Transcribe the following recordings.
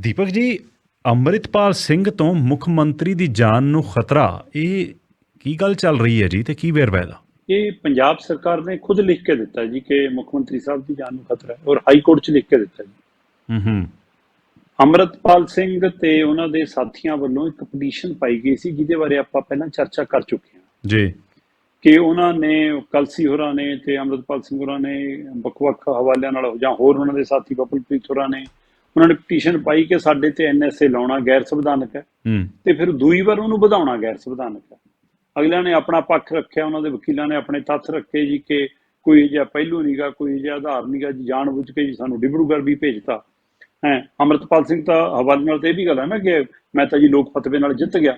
ਦੀਪਕ ਜੀ ਅੰਮ੍ਰਿਤਪਾਲ ਸਿੰਘ ਤੋਂ ਮੁੱਖ ਮੰਤਰੀ ਦੀ ਜਾਨ ਨੂੰ ਖਤਰਾ ਇਹ ਕੀ ਗੱਲ ਚੱਲ ਰਹੀ ਹੈ ਜੀ ਤੇ ਕੀ ਵੇਰਵਾ ਇਹਦਾ? ਇਹ ਪੰਜਾਬ ਸਰਕਾਰ ਨੇ ਖੁਦ ਲਿਖ ਕੇ ਦਿੱਤਾ ਜੀ ਕਿ ਮੁੱਖ ਮੰਤਰੀ ਸਾਹਿਬ ਦੀ ਜਾਨ ਨੂੰ ਖਤਰਾ ਹੈ ਔਰ ਹਾਈ ਕੋਰਟ 'ਚ ਲਿਖ ਕੇ ਦਿੱਤਾ ਜੀ। ਹੂੰ ਹੂੰ। ਅੰਮ੍ਰਿਤਪਾਲ ਸਿੰਘ ਤੇ ਉਹਨਾਂ ਦੇ ਸਾਥੀਆਂ ਵੱਲੋਂ ਇੱਕ ਪਟੀਸ਼ਨ ਪਾਈ ਗਈ ਸੀ ਜਿਹਦੇ ਬਾਰੇ ਆਪਾਂ ਪਹਿਲਾਂ ਚਰਚਾ ਕਰ ਚੁੱਕੇ ਹਾਂ। ਜੀ। ਕਿ ਉਹਨਾਂ ਨੇ ਕਲਸੀ ਹੋਰਾਂ ਨੇ ਤੇ ਅੰਮ੍ਰਿਤਪਾਲ ਸਿੰਘ ਹੋਰਾਂ ਨੇ ਵੱਖ-ਵੱਖ ਹਵਾਲਿਆਂ ਨਾਲ ਜਾਂ ਹੋਰ ਉਹਨਾਂ ਦੇ ਸਾਥੀ ਬਬਲਪ੍ਰੀਤ ਹੋਰਾਂ ਨੇ ਉਹਨਾਂ ਨੇ ਪਟੀਸ਼ਨ ਪਾਈ ਕਿ ਸਾਡੇ ਤੇ ਐਨਐਸਏ ਲਾਉਣਾ ਗੈਰ ਸੰਵਿਧਾਨਕ ਹੈ। ਤੇ ਫਿਰ ਦੂਈ ਵਾਰ ਉਹਨੂੰ ਵਧਾਉਣਾ ਗੈਰ ਸੰਵਿਧਾਨਕ ਹੈ। ਅਗਲਿਆਂ ਨੇ ਆਪਣਾ ਪੱਖ ਰੱਖਿਆ ਉਹਨਾਂ ਦੇ ਵਕੀਲਾਂ ਨੇ ਆਪਣੇ ਤੱਥ ਰੱਖੇ ਜੀ ਕਿ ਕੋਈ ਜਿਹਾ ਪਹਿਲੂ ਨਹੀਂਗਾ ਕੋਈ ਜਿਹਾ ਆਧਾਰ ਨਹੀਂਗਾ ਜੀ ਜਾਣਬੁੱਝ ਕੇ ਜੀ ਸਾਨੂੰ ਡਿਬਰੂਗੜ੍ਹ ਵੀ ਭੇਜਤਾ। ਹੈ ਅੰਮ੍ਰਿਤਪਾਲ ਸਿੰਘ ਤਾਂ ਹਵਾਲੇ ਨਾਲ ਤੇ ਇਹ ਵੀ ਗੱਲ ਹੈ ਨਾ ਕਿ ਮੈਂ ਤਾਂ ਜੀ ਲੋਕ ਫਤਵੇ ਨਾਲ ਜਿੱਤ ਗਿਆ।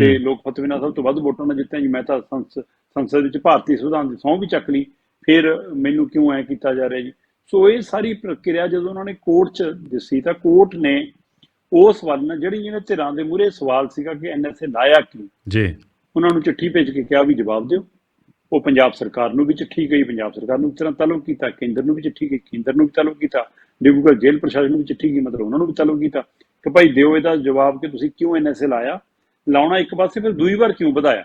ਤੇ ਲੋਕ ਫਤਵੇ ਨਾਲ ਸਭ ਤੋਂ ਵੱਧ ਵੋਟਾਂ ਨਾਲ ਜਿੱਤਿਆ ਜੀ ਮੈਂ ਤਾਂ ਸੰਸ- ਸੰਸਦ ਵਿੱਚ ਭਾਰਤੀ ਸੰਵਿਧਾਨ ਦੀ ਸਹੁੰ ਵੀ ਚੱਕ ਲਈ। ਫਿਰ ਮੈਨੂੰ ਕਿਉਂ ਐ ਕੀਤਾ ਜਾ ਰਿਹਾ ਜੀ? ਸੋ ਇਹ ਸਾਰੀ ਪ੍ਰਕਿਰਿਆ ਜਦੋਂ ਉਹਨਾਂ ਨੇ ਕੋਰਟ 'ਚ ਦਿੱਸੀ ਤਾਂ ਕੋਰਟ ਨੇ ਉਸ ਵੱਲ ਨਾਲ ਜਿਹੜੀ ਜਿਹਨੇ ਧਿਰਾਂ ਦੇ ਮੂਹਰੇ ਸਵਾਲ ਸੀਗਾ ਕਿ ਐਨਐਸਏ ਲਾਇਆ ਕਿਉਂ? ਜੀ। ਉਹਨਾਂ ਨੂੰ ਚਿੱਠੀ ਭੇਜ ਕੇ ਕਿਹਾ ਵੀ ਜਵਾਬ ਦਿਓ। ਉਹ ਪੰਜਾਬ ਸਰਕਾਰ ਨੂੰ ਵੀ ਚਿੱਠੀ ਗਈ ਪੰਜਾਬ ਸਰਕਾਰ ਨੂੰ ਤਰ੍ਹਾਂ ਤਲਬ ਕੀਤਾ ਕੇਂਦਰ ਨੂੰ ਵੀ ਚਿੱਠੀ ਗਈ ਕੇਂਦਰ ਨੂੰ ਵੀ ਤਲਬ ਕੀਤਾ ਡਿਬਰੂਗੜ੍ਹ ਜੇਲ੍ਹ ਪ੍ਰਸ਼ਾਸਨ ਨੂੰ ਵੀ ਚਿੱਠੀ ਗਈ ਮਤਲਬ ਉਹਨਾਂ ਨੂੰ ਵੀ ਤਲਬ ਕੀਤਾ ਕਿ ਭਾਈ ਦਿਓ ਇਹਦਾ ਜਵਾਬ ਕਿ ਤੁਸੀਂ ਕਿਉਂ ਐਨਐਸਏ ਲਾਇਆ? ਲਾਉਣਾ ਇੱਕ ਪਾਸੇ ਫਿਰ ਦੂਈ ਵਾਰ ਕਿਉਂ ਵਧਾਇਆ?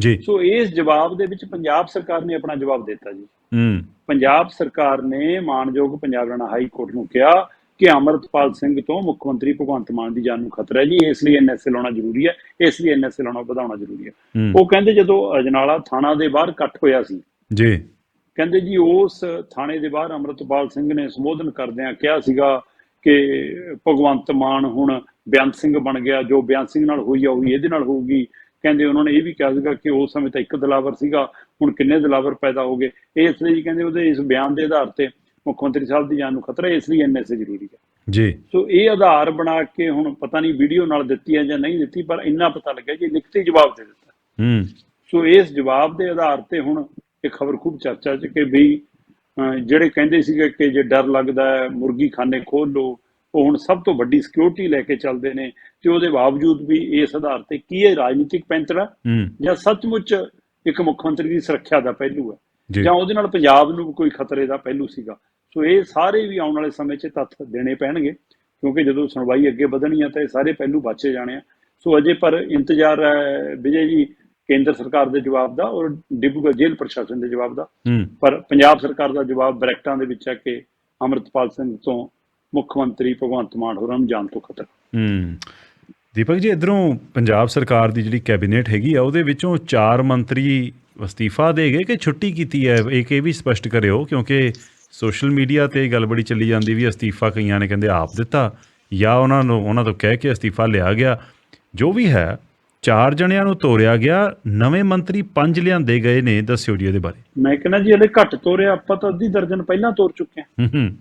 ਜੀ। ਸੋ ਇਸ ਜਵਾਬ ਦੇ ਵਿੱਚ ਪੰਜਾਬ ਸਰਕਾਰ ਨੇ ਆਪਣਾ ਜਵਾਬ ਦਿੱਤਾ ਜੀ। ਹੂੰ। ਪੰਜਾਬ ਸਰਕਾਰ ਨੇ ਮਾਨਯੋਗ ਪੰਜਾਬ ਹਰਿਆਣਾ ਹਾਈ ਕੋਰਟ ਨੂੰ ਕਿਹਾ ਕਿ ਅਮਰਤਪਾਲ ਸਿੰਘ ਤੋਂ ਮੁੱਖ ਮੰਤਰੀ ਭਗਵੰਤ ਮਾਨ ਦੀ ਜਾਨ ਨੂੰ ਖਤਰਾ ਹੈ ਜੀ। ਇਸ ਲਈ ਐਨਐਸਏ ਲਾਉਣਾ ਜ਼ਰੂਰੀ ਹੈ। ਇਸ ਲਈ ਐਨਐਸਏ ਲਾਉਣਾ ਵਧਾਉਣਾ ਜ਼ਰੂਰੀ ਹੈ। ਉਹ ਕਹਿੰਦੇ ਜਦੋਂ ਅਜਨਾਲਾ ਥਾਣਾ ਦੇ ਬਾਹਰ ਇਕੱਠ ਹੋਇਆ ਸੀ। ਜੀ। ਕਹਿੰਦੇ ਜੀ ਉਸ ਥਾਣੇ ਦੇ ਬਾਹਰ ਅਮਰਤਪਾਲ ਸਿੰਘ ਨੇ ਸੰਬੋਧਨ ਕਰਦਿਆਂ ਕਿਹਾ ਸੀਗਾ ਕਿ ਭਗਵੰਤ ਮਾਨ ਹੁਣ ਬੇਅੰਤ ਸਿੰਘ ਬਣ ਗਿਆ। ਜੋ ਬੇਅੰਤ ਸਿੰਘ ਨਾਲ ਹੋਈ ਆ ਉਹੀ ਇਹਦੇ ਨਾਲ ਹੋਊਗੀ। ਕਹਿੰਦੇ ਉਹਨਾਂ ਨੇ ਇਹ ਵੀ ਕਿਹਾ ਸੀਗਾ ਕਿ ਉਸ ਸਮੇਂ ਤਾਂ ਇੱਕ ਦਲਾਵਰ ਸੀਗਾ ਹੁਣ ਕਿੰਨੇ ਦਲਾਵਰ ਪੈਦਾ ਹੋ ਗਏ। ਇਸ ਲਈ ਕਹਿੰਦੇ ਉਹਦੇ ਇਸ ਬਿਆਨ ਦੇ ਆਧਾਰ ਤੇ ਮੁੱਖ ਮੰਤਰੀ ਸਾਹਿਬ ਦੀ ਜਾਨ ਨੂੰ ਖਤਰਾ ਇਸ ਲਈ ਐਨਐਸਏ ਜ਼ਰੂਰੀ ਹੈ। ਜੀ। ਸੋ ਇਹ ਆਧਾਰ ਬਣਾ ਕੇ ਹੁਣ ਪਤਾ ਨਹੀਂ ਵੀਡੀਓ ਨਾਲ ਦਿੱਤੀ ਹੈ ਜਾਂ ਨਹੀਂ ਦਿੱਤੀ ਪਰ ਇੰਨਾ ਪਤਾ ਲੱਗਿਆ ਕਿ ਲਿਖਤੀ ਜਵਾਬ ਦੇ ਦਿੱਤਾ। ਹੂੰ। ਸੋ ਇਸ ਜਵਾਬ ਦੇ ਆਧਾਰ ਤੇ ਹੁਣ ਇਹ ਖਬਰ ਖੂਬ ਚਰਚਾ 'ਚ ਕਿ ਵੀ ਜਿਹੜੇ ਕਹਿੰਦੇ ਸੀਗੇ ਕਿ ਜੇ ਡਰ ਲੱਗਦਾ ਹੈ ਮੁਰਗੀ ਖਾਨੇ ਖੋਲ ਲਓ ਉਹ ਹੁਣ ਸਭ ਤੋਂ ਵੱਡੀ ਸਿਕਿਉਰਿਟੀ ਲੈ ਕੇ ਚੱਲਦੇ ਨੇ ਤੇ ਉਹਦੇ ਬਾਵਜੂਦ ਵੀ ਇਸ ਆਧਾਰ ਤੇ ਕੀ ਇਹ ਰਾਜਨੀਤਿਕ ਪੈਂਤੜਾ ਹੂੰ। ਜਾਂ ਸੱਚਮੁੱਚ ਇੱਕ ਮੁੱਖ ਮੰਤਰੀ ਦੀ ਸੁਰੱਖਿਆ ਦਾ ਪਹਿਲੂ ਹੈ? ਜੀ। ਉਹਦੇ ਨਾਲ ਪੰਜਾਬ ਨੂੰ ਕੋਈ ਖਤਰੇ ਦਾ ਪਹਿਲੂ ਸੀਗਾ? ਸੋ ਇਹ ਸਾਰੇ ਵੀ ਆਉਣ ਵਾਲੇ ਸਮੇਂ 'ਚ ਤੱਥ ਦੇਣੇ ਪੈਣਗੇ ਕਿਉਂਕਿ ਜਦੋਂ ਸੁਣਵਾਈ ਅੱਗੇ ਵਧਣੀ ਆ ਤਾਂ ਇਹ ਸਾਰੇ ਪਹਿਲੂ ਬਾਚੇ ਜਾਣੇ ਆ। ਸੋ ਅਜੇ ਪਰ ਇੰਤਜ਼ਾਰ ਹੈ ਵਿਜੇ ਜੀ ਕੇਂਦਰ ਸਰਕਾਰ ਦੇ ਜਵਾਬ ਦਾ ਔਰ ਡਿਬਰੂਗੜ੍ਹ ਜੇਲ੍ਹ ਪ੍ਰਸ਼ਾਸਨ ਦੇ ਜਵਾਬ ਦਾ। ਹੂੰ। ਪਰ ਪੰਜਾਬ ਸਰਕਾਰ ਦਾ ਜਵਾਬ ਬ੍ਰੈਕਟਾਂ ਦੇ ਵਿੱਚ ਹੈ ਕਿ ਅਮਰਤਪਾਲ ਸਿੰਘ ਤੋਂ ਮੁੱਖ ਮੰਤਰੀ ਭਗਵੰਤ ਮਾਨ ਹੋਰਾਂ ਨੂੰ ਜਾਨ ਤੋਂ ਖਤਰਾ। ਹੂੰ। ਦੀਪਕ ਜੀ ਇਧਰੋਂ ਪੰਜਾਬ ਸਰਕਾਰ ਦੀ ਜਿਹੜੀ ਕੈਬਨਿਟ ਹੈਗੀ ਆ ਉਹਦੇ ਵਿੱਚੋਂ ਚਾਰ ਮੰਤਰੀ ਅਸਤੀਫਾ ਦੇ ਗਏ ਕਿ ਛੁੱਟੀ ਕੀਤੀ ਹੈ? ਇੱਕ ਇਹ ਵੀ ਸਪਸ਼ਟ ਕਰਿਓ ਕਿਉਂਕਿ ਸੋਸ਼ਲ ਮੀਡੀਆ ਤੇ ਇਹ ਗੱਲ ਬੜੀ ਚੱਲੀ ਜਾਂਦੀ ਵੀ ਅਸਤੀਫਾ ਕਈਆਂ ਨੇ ਕਹਿੰਦੇ ਆਪ ਦਿੱਤਾ ਜਾਂ ਉਹਨਾਂ ਨੂੰ ਉਹਨਾਂ ਤੋਂ ਕਹਿ ਕੇ ਅਸਤੀਫਾ ਲਿਆ ਗਿਆ। ਜੋ ਵੀ ਹੈ ਚਾਰ ਜਣਿਆਂ ਨੂੰ ਤੋਰਿਆ ਗਿਆ ਨਵੇਂ ਮੰਤਰੀ ਪੰਜ ਲਿਆਂਦੇ ਗਏ ਨੇ ਦੱਸਿਓ ਜੀ ਇਹਦੇ ਬਾਰੇ। ਮੈਂ ਕਹਿੰਦਾ ਜੀ ਹਲੇ ਘੱਟ ਤੋਰਿਆ ਆਪਾਂ ਤਾਂ ਅੱਧੀ ਦਰਜਨ ਪਹਿਲਾਂ ਤੋਰ ਚੁੱਕੇ ਹਾਂ। ਹੂੰ ਹੂੰ।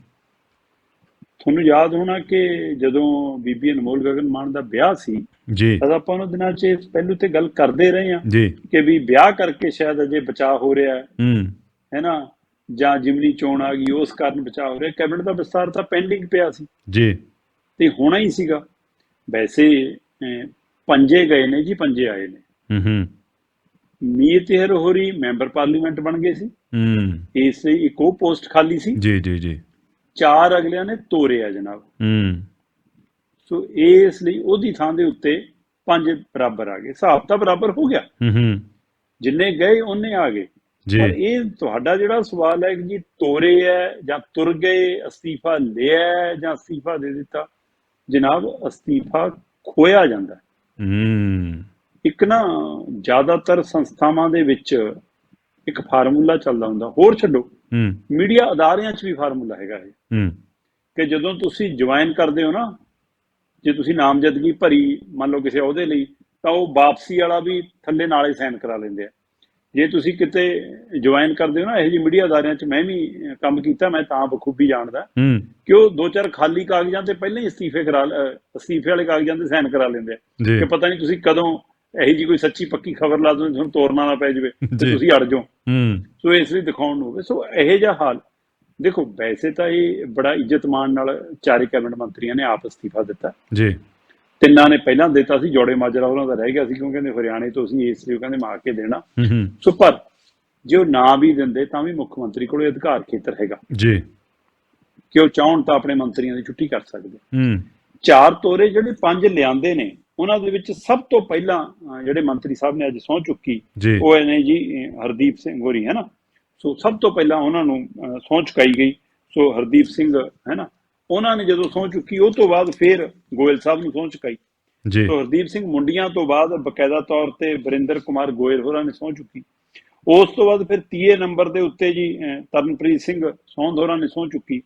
ਤੁਹਾਨੂੰ ਯਾਦ ਹੋਣਾ ਕਿ ਜਦੋਂ ਬੀਬੀ ਅਨਮੋਲ ਗਗਨ ਮਾਨ ਦਾ ਵਿਆਹ ਸੀ ਜੀ। ਤਦ ਆਪਾਂ ਉਹਨਾਂ ਦਿਨਾਂ 'ਚ ਇਸ ਪਹਿਲੂ ਤੇ ਗੱਲ ਕਰਦੇ ਰਹੇ ਹਾਂ ਜੀ। ਕਿ ਵੀ ਵਿਆਹ ਕਰਕੇ ਸ਼ਾਇਦ ਅਜੇ ਬਚਾਅ ਹੋ ਰਿਹਾ ਹੈ। ਹੂੰ। ਹੈ ਨਾ? ਜਾਂ ਜਿਮਨੀ ਚੋਣ ਆ ਗਈ ਉਸ ਕਾਰਨ ਬਚਾਅ ਹੋ ਰਿਹਾ। ਕੈਬਨਿਟ ਦਾ ਵਿਸਤਾਰ ਤਾਂ ਪੈਂਡਿੰਗ ਪਿਆ ਸੀ। ਜੀ। ਤੇ ਹੋਣਾ ਹੀ ਸੀਗਾ। ਵੈਸੇ ਪੰਜੇ ਗਏ ਨੇ ਜੀ ਪੰਜੇ ਆਏ ਨੇ। ਹੂੰ ਹੂੰ। ਮੀਰ ਤਿਹਰ ਹੋਰੀ ਮੈਂਬਰ ਪਾਰਲੀਮੈਂਟ ਬਣ ਗਏ ਸੀ। ਹੂੰ। ਇਸ ਲਈ ਇੱਕ ਉਹ ਪੋਸਟ ਖਾਲੀ ਸੀ। ਜੀ ਜੀ ਜੀ। ਚਾਰ ਅਗਲਿਆਂ ਨੇ ਤੋਰਿਆ ਜਨਾਬ। ਹੂੰ। ਸੋ ਇਸ ਲਈ ਉਹਦੀ ਥਾਂ ਦੇ ਉੱਤੇ ਪੰਜ ਬਰਾਬਰ ਆ ਗਏ। ਹਿਸਾਬ ਤਾਂ ਬਰਾਬਰ ਹੋ ਗਿਆ। ਹੂੰ ਹੂੰ। ਜਿੰਨੇ ਗਏ ਉਹਨੇ ਆ ਗਏ। ਜੀ। ਪਰ ਇਹ ਤੁਹਾਡਾ ਜਿਹੜਾ ਸਵਾਲ ਹੈ ਕਿ ਜੀ ਤੋਰੇ ਹੈ ਜਾਂ ਤੁਰ ਗਏ ਅਸਤੀਫਾ ਲਿਆ ਜਾਂ ਅਸਤੀਫਾ ਦੇ ਦਿੱਤਾ ਜਨਾਬ ਅਸਤੀਫਾ ਖੋਇਆ ਜਾਂਦਾ। ਹੂੰ। ਇੱਕ ਨਾ ਜ਼ਿਆਦਾਤਰ ਸੰਸਥਾਵਾਂ ਦੇ ਵਿੱਚ ਇੱਕ ਫਾਰਮੂਲਾ ਚੱਲਦਾ ਹੁੰਦਾ ਹੋਰ ਛੱਡੋ। ਹੂੰ। ਮੀਡੀਆ ਅਦਾਰਿਆਂ 'ਚ ਵੀ ਫਾਰਮੂਲਾ ਹੈਗਾ ਇਹ। ਹੂੰ। ਕਿ ਜਦੋਂ ਤੁਸੀਂ ਜੁਆਇਨ ਕਰਦੇ ਹੋ ਨਾ ਜੇ ਤੁਸੀਂ ਨਾਮਜ਼ਦਗੀ ਭਰੀ ਮੰਨ ਲਓ ਕਿਸੇ ਅਹੁਦੇ ਲਈ ਤਾਂ ਉਹ ਵਾਪਸੀ ਵਾਲਾ ਵੀ ਥੱਲੇ ਨਾਲੇ ਸਾਈਨ ਕਰਾ ਲੈਂਦੇ ਆ। ਜੇ ਤੁਸੀਂ ਕਿਤੇ ਜੁਆਇਨ ਕਰਦੇ ਹੋ ਨਾ ਇਹ ਜੀ ਮੀਡੀਆ ਅਦਾਰਿਆਂ 'ਚ ਮੈਂ ਵੀ ਕੰਮ ਕੀਤਾ ਮੈਂ ਤਾਂ ਬਖੂਬੀ ਜਾਣਦਾ। ਹੂੰ। ਕਿ ਉਹ ਦੋ ਚਾਰ ਖਾਲੀ ਕਾਗਜ਼ਾਂ ਤੇ ਪਹਿਲਾਂ ਹੀ ਅਸਤੀਫੇ ਕਰਾ ਅਸਤੀਫੇ ਵਾਲੇ ਕਾਗਜ਼ਾਂ ਤੇ ਸਾਈਨ ਕਰਾ ਲੈਂਦੇ ਆ। ਕਿ ਪਤਾ ਨਹੀਂ ਤੁਸੀਂ ਕਦੋਂ ਇਹੀ ਜੀ ਕੋਈ ਸੱਚੀ ਪੱਕੀ ਖਬਰ ਲਾ ਦੋ ਤੁਹਾਨੂੰ ਤੋੜਨਾ ਨਾ ਪੈ ਜਾਵੇ ਤੇ। ਤੁਸੀਂ ਅੜ ਜਾਓ। ਹੂੰ। ਸੋ ਇਸ ਲਈ ਦਿਖਾਉਣ ਨੂੰ ਹੋਵੇ। ਸੋ ਇਹੋ ਜਿਹਾ ਹਾਲ। ਦੇਖੋ ਵੈਸੇ ਤਾਂ ਇਹ ਬੜਾ ਇੱਜ਼ਤ ਮਾਣ ਨਾਲ ਚਾਰੇ ਕੈਬਨਿਟ ਮੰਤਰੀਆਂ ਨੇ ਆਪ ਅਸਤੀਫਾ ਦਿੱਤਾ। ਜੀ। ਤਿੰਨਾਂ ਨੇ ਪਹਿਲਾਂ ਦਿੱਤਾ ਸੀ ਜੋੜੇ ਮਾਜਰਾ ਉਹਨਾਂ ਦਾ ਰਹਿ ਗਿਆ ਸੀ ਕਿਉਂਕਿ ਕਹਿੰਦੇ ਹਰਿਆਣੇ ਤੋਂ ਅਸੀਂ ਇਸ ਲਈ ਕਹਿੰਦੇ ਮਾਰ ਕੇ ਦੇਣਾ। ਸੋ ਪਰ ਜੇ ਉਹ ਨਾ ਵੀ ਦਿੰਦੇ ਤਾਂ ਵੀ ਮੁੱਖ ਮੰਤਰੀ ਕੋਲੇ ਅਧਿਕਾਰ ਖੇਤਰ ਹੈਗਾ। ਜੀ। ਕਿ ਉਹ ਚਾਹਣ ਤਾਂ ਆਪਣੇ ਮੰਤਰੀਆਂ ਦੀ ਛੁੱਟੀ ਕਰ ਸਕਦੇ। ਹੂੰ। ਚਾਰ ਤੋਰੇ ਜਿਹੜੇ ਪੰਜ ਲਿਆਂਦੇ ਨੇ ਉਹਨਾਂ ਦੇ ਵਿੱਚ ਸਭ ਤੋਂ ਪਹਿਲਾਂ ਜਿਹੜੇ ਮੰਤਰੀ ਸਾਹਿਬ ਨੇ ਅੱਜ ਸਹੁੰ ਚੁੱਕੀ ਉਹ ਨੇ ਜੀ ਹਰਦੀਪ ਸਿੰਘ ਹੋਰੀ ਹੈ ਨਾ? ਸੋ ਸਭ ਤੋਂ ਪਹਿਲਾਂ ਉਹਨਾਂ ਨੂੰ ਸਹੁੰ ਚੁਕਾਈ ਗਈ। ਸੋ ਹਰਦੀਪ ਸਿੰਘ ਹੈ ਨਾ? ਉਹਨਾਂ ਨੇ ਜਦੋਂ ਸਹੁੰ ਚੁੱਕੀ ਉਹ ਤੋਂ ਬਾਅਦ ਫਿਰ ਗੋਇਲ ਸਾਹਿਬ ਨੂੰ ਸਹੁੰ ਚੁਕਾਈ। ਜੀ। ਸੋ ਹਰਦੀਪ ਸਿੰਘ ਮੁੰਡੀਆਂ ਤੋਂ ਬਾਅਦ ਬਕਾਇਦਾ ਤੌਰ ਤੇ ਵਰਿੰਦਰ ਕੁਮਾਰ ਗੋਇਲ ਹੋਰਾਂ ਨੇ ਸਹੁੰ ਚੁੱਕੀ। ਉਸ ਤੋਂ ਬਾਅਦ ਫਿਰ ਤੀਏ ਨੰਬਰ ਦੇ ਉੱਤੇ ਜੀ ਤਰਨਪ੍ਰੀਤ ਸਿੰਘ ਸੌਂਦ ਹੋਰਾਂ ਨੇ ਸਹੁੰ ਚੁੱਕੀ।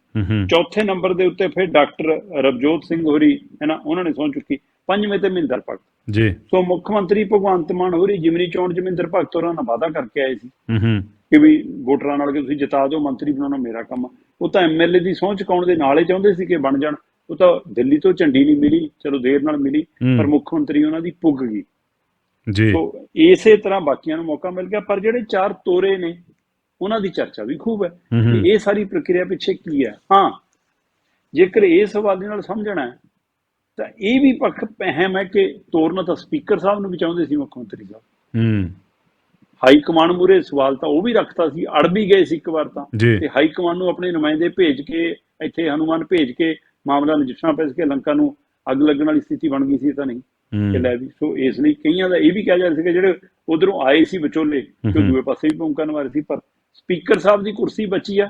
ਚੌਥੇ ਨੰਬਰ ਦੇ ਉੱਤੇ ਫਿਰ ਡਾਕਟਰ ਰਵਜੋਤ ਸਿੰਘ ਹੋਰੀ ਹੈ ਨਾ? ਉਹਨਾਂ ਨੇ ਸਹੁੰ ਚੁੱਕੀ। ਪੰਜਵੇਂ ਤੇ ਮਹਿੰਦਰ ਭਗਤ। ਜੀ। ਸੋ ਮੁੱਖ ਮੰਤਰੀ ਭਗਵੰਤ ਮਾਨ ਹੋਰੀ ਜਿਮਨੀ ਚੋਣ ਚ ਮਹਿੰਦਰ ਭਗਤ ਹੋਰਾਂ ਨਾਲ ਵਾਅਦਾ ਕਰਕੇ ਆਏ ਸੀ ਹੂੰ ਹੂੰ। ਕਿ ਵੀ ਵੋਟਰਾਂ ਨਾਲ ਕਿ ਤੁਸੀਂ ਜਿਤਾ ਦਿਓ ਮੰਤਰੀ ਬਣਾਉਣਾ ਮੇਰਾ ਕੰਮ। ਉਹ ਤਾਂ ਐਮਐਲਏ ਦੀ ਸਹੁੰ ਚੁਕਾਉਣ ਦੇ ਨਾਲ ਹੀ ਚਾਹੁੰਦੇ ਸੀ ਕਿ ਬਣ ਜਾਣ। ਉਹ ਤਾਂ ਦਿੱਲੀ ਤੋਂ ਝੰਡੀ ਨਹੀਂ ਮਿਲੀ ਚਲੋ ਦੇਰ ਨਾਲ ਮਿਲੀ। ਪਰ ਮੁੱਖ ਮੰਤਰੀ ਉਹਨਾਂ ਦੀ ਪੁੱਗ ਗਈ। ਜੀ। ਸੋ ਇਸੇ ਤਰ੍ਹਾਂ ਬਾਕੀਆਂ ਨੂੰ ਮੌਕਾ ਮਿਲ ਗਿਆ ਪਰ ਜਿਹੜੇ ਚਾਰ ਤੋਰੇ ਨੇ ਉਹਨਾਂ ਦੀ ਚਰਚਾ ਵੀ ਖੂਬ ਹੈ। ਕਿ ਇਹ ਸਾਰੀ ਪ੍ਰਕਿਰਿਆ ਪਿੱਛੇ ਕੀ ਹੈ? ਹਾਂ ਜੇਕਰ ਇਸ ਹਵਾਲੇ ਨਾਲ ਸਮਝਣਾ ਹੈ ਤਾਂ ਇਹ ਵੀ ਪੱਖ ਅਹਿਮ ਹੈ ਕਿ ਤੋਰਨਾ ਤਾਂ ਸਪੀਕਰ ਸਾਹਿਬ ਨੂੰ ਵੀ ਚਾਹੁੰਦੇ ਸੀ ਮੁੱਖ ਮੰਤਰੀ ਸਾਹਿਬ। ਹੂੰ। ਹਾਈ ਕਮਾਂਡ ਮੂਰੇ ਸਵਾਲ ਤਾਂ ਉਹ ਵੀ ਰੱਖਤਾ ਸੀ ਅੜ ਵੀ ਗਏ ਸੀ ਇੱਕ ਵਾਰ ਤਾਂ। ਤੇ ਹਾਈ ਕਮਾਂਡ ਨੂੰ ਆਪਣੇ ਨੁਮਾਇੰਦੇ ਭੇਜ ਕੇ ਇੱਥੇ ਹਨੂਮਾਨ ਭੇਜ ਕੇ ਮਾਮਲਾ ਨਜਿੱਠਣਾ ਪੈ ਸਕੇ ਲੰਕਾ ਨੂੰ ਅੱਗ ਲੱਗਣ ਵਾਲੀ ਸਥਿਤੀ ਬਣ ਗਈ ਸੀ ਤਾਂ ਨਹੀਂ। ਕਿ ਲੈ ਵੀ ਸੋ ਇਸ ਲਈ ਕਈਆਂ ਦਾ ਇਹ ਵੀ ਕਿਹਾ ਜਾ ਰਿਹਾ ਸੀ ਕਿ ਜਿਹੜੇ ਉਧਰੋਂ ਆਏ ਸੀ ਵਿਚੋਲੇ ਕਿ। ਦੂਏ ਪਾਸੇ ਵੀ ਭੂਮਿਕਾ ਨਿਭਾ ਰਹੇ ਸੀ ਪਰ ਸਪੀਕਰ ਸਾਹਿਬ ਦੀ ਕੁਰਸੀ ਬਚੀ ਆ।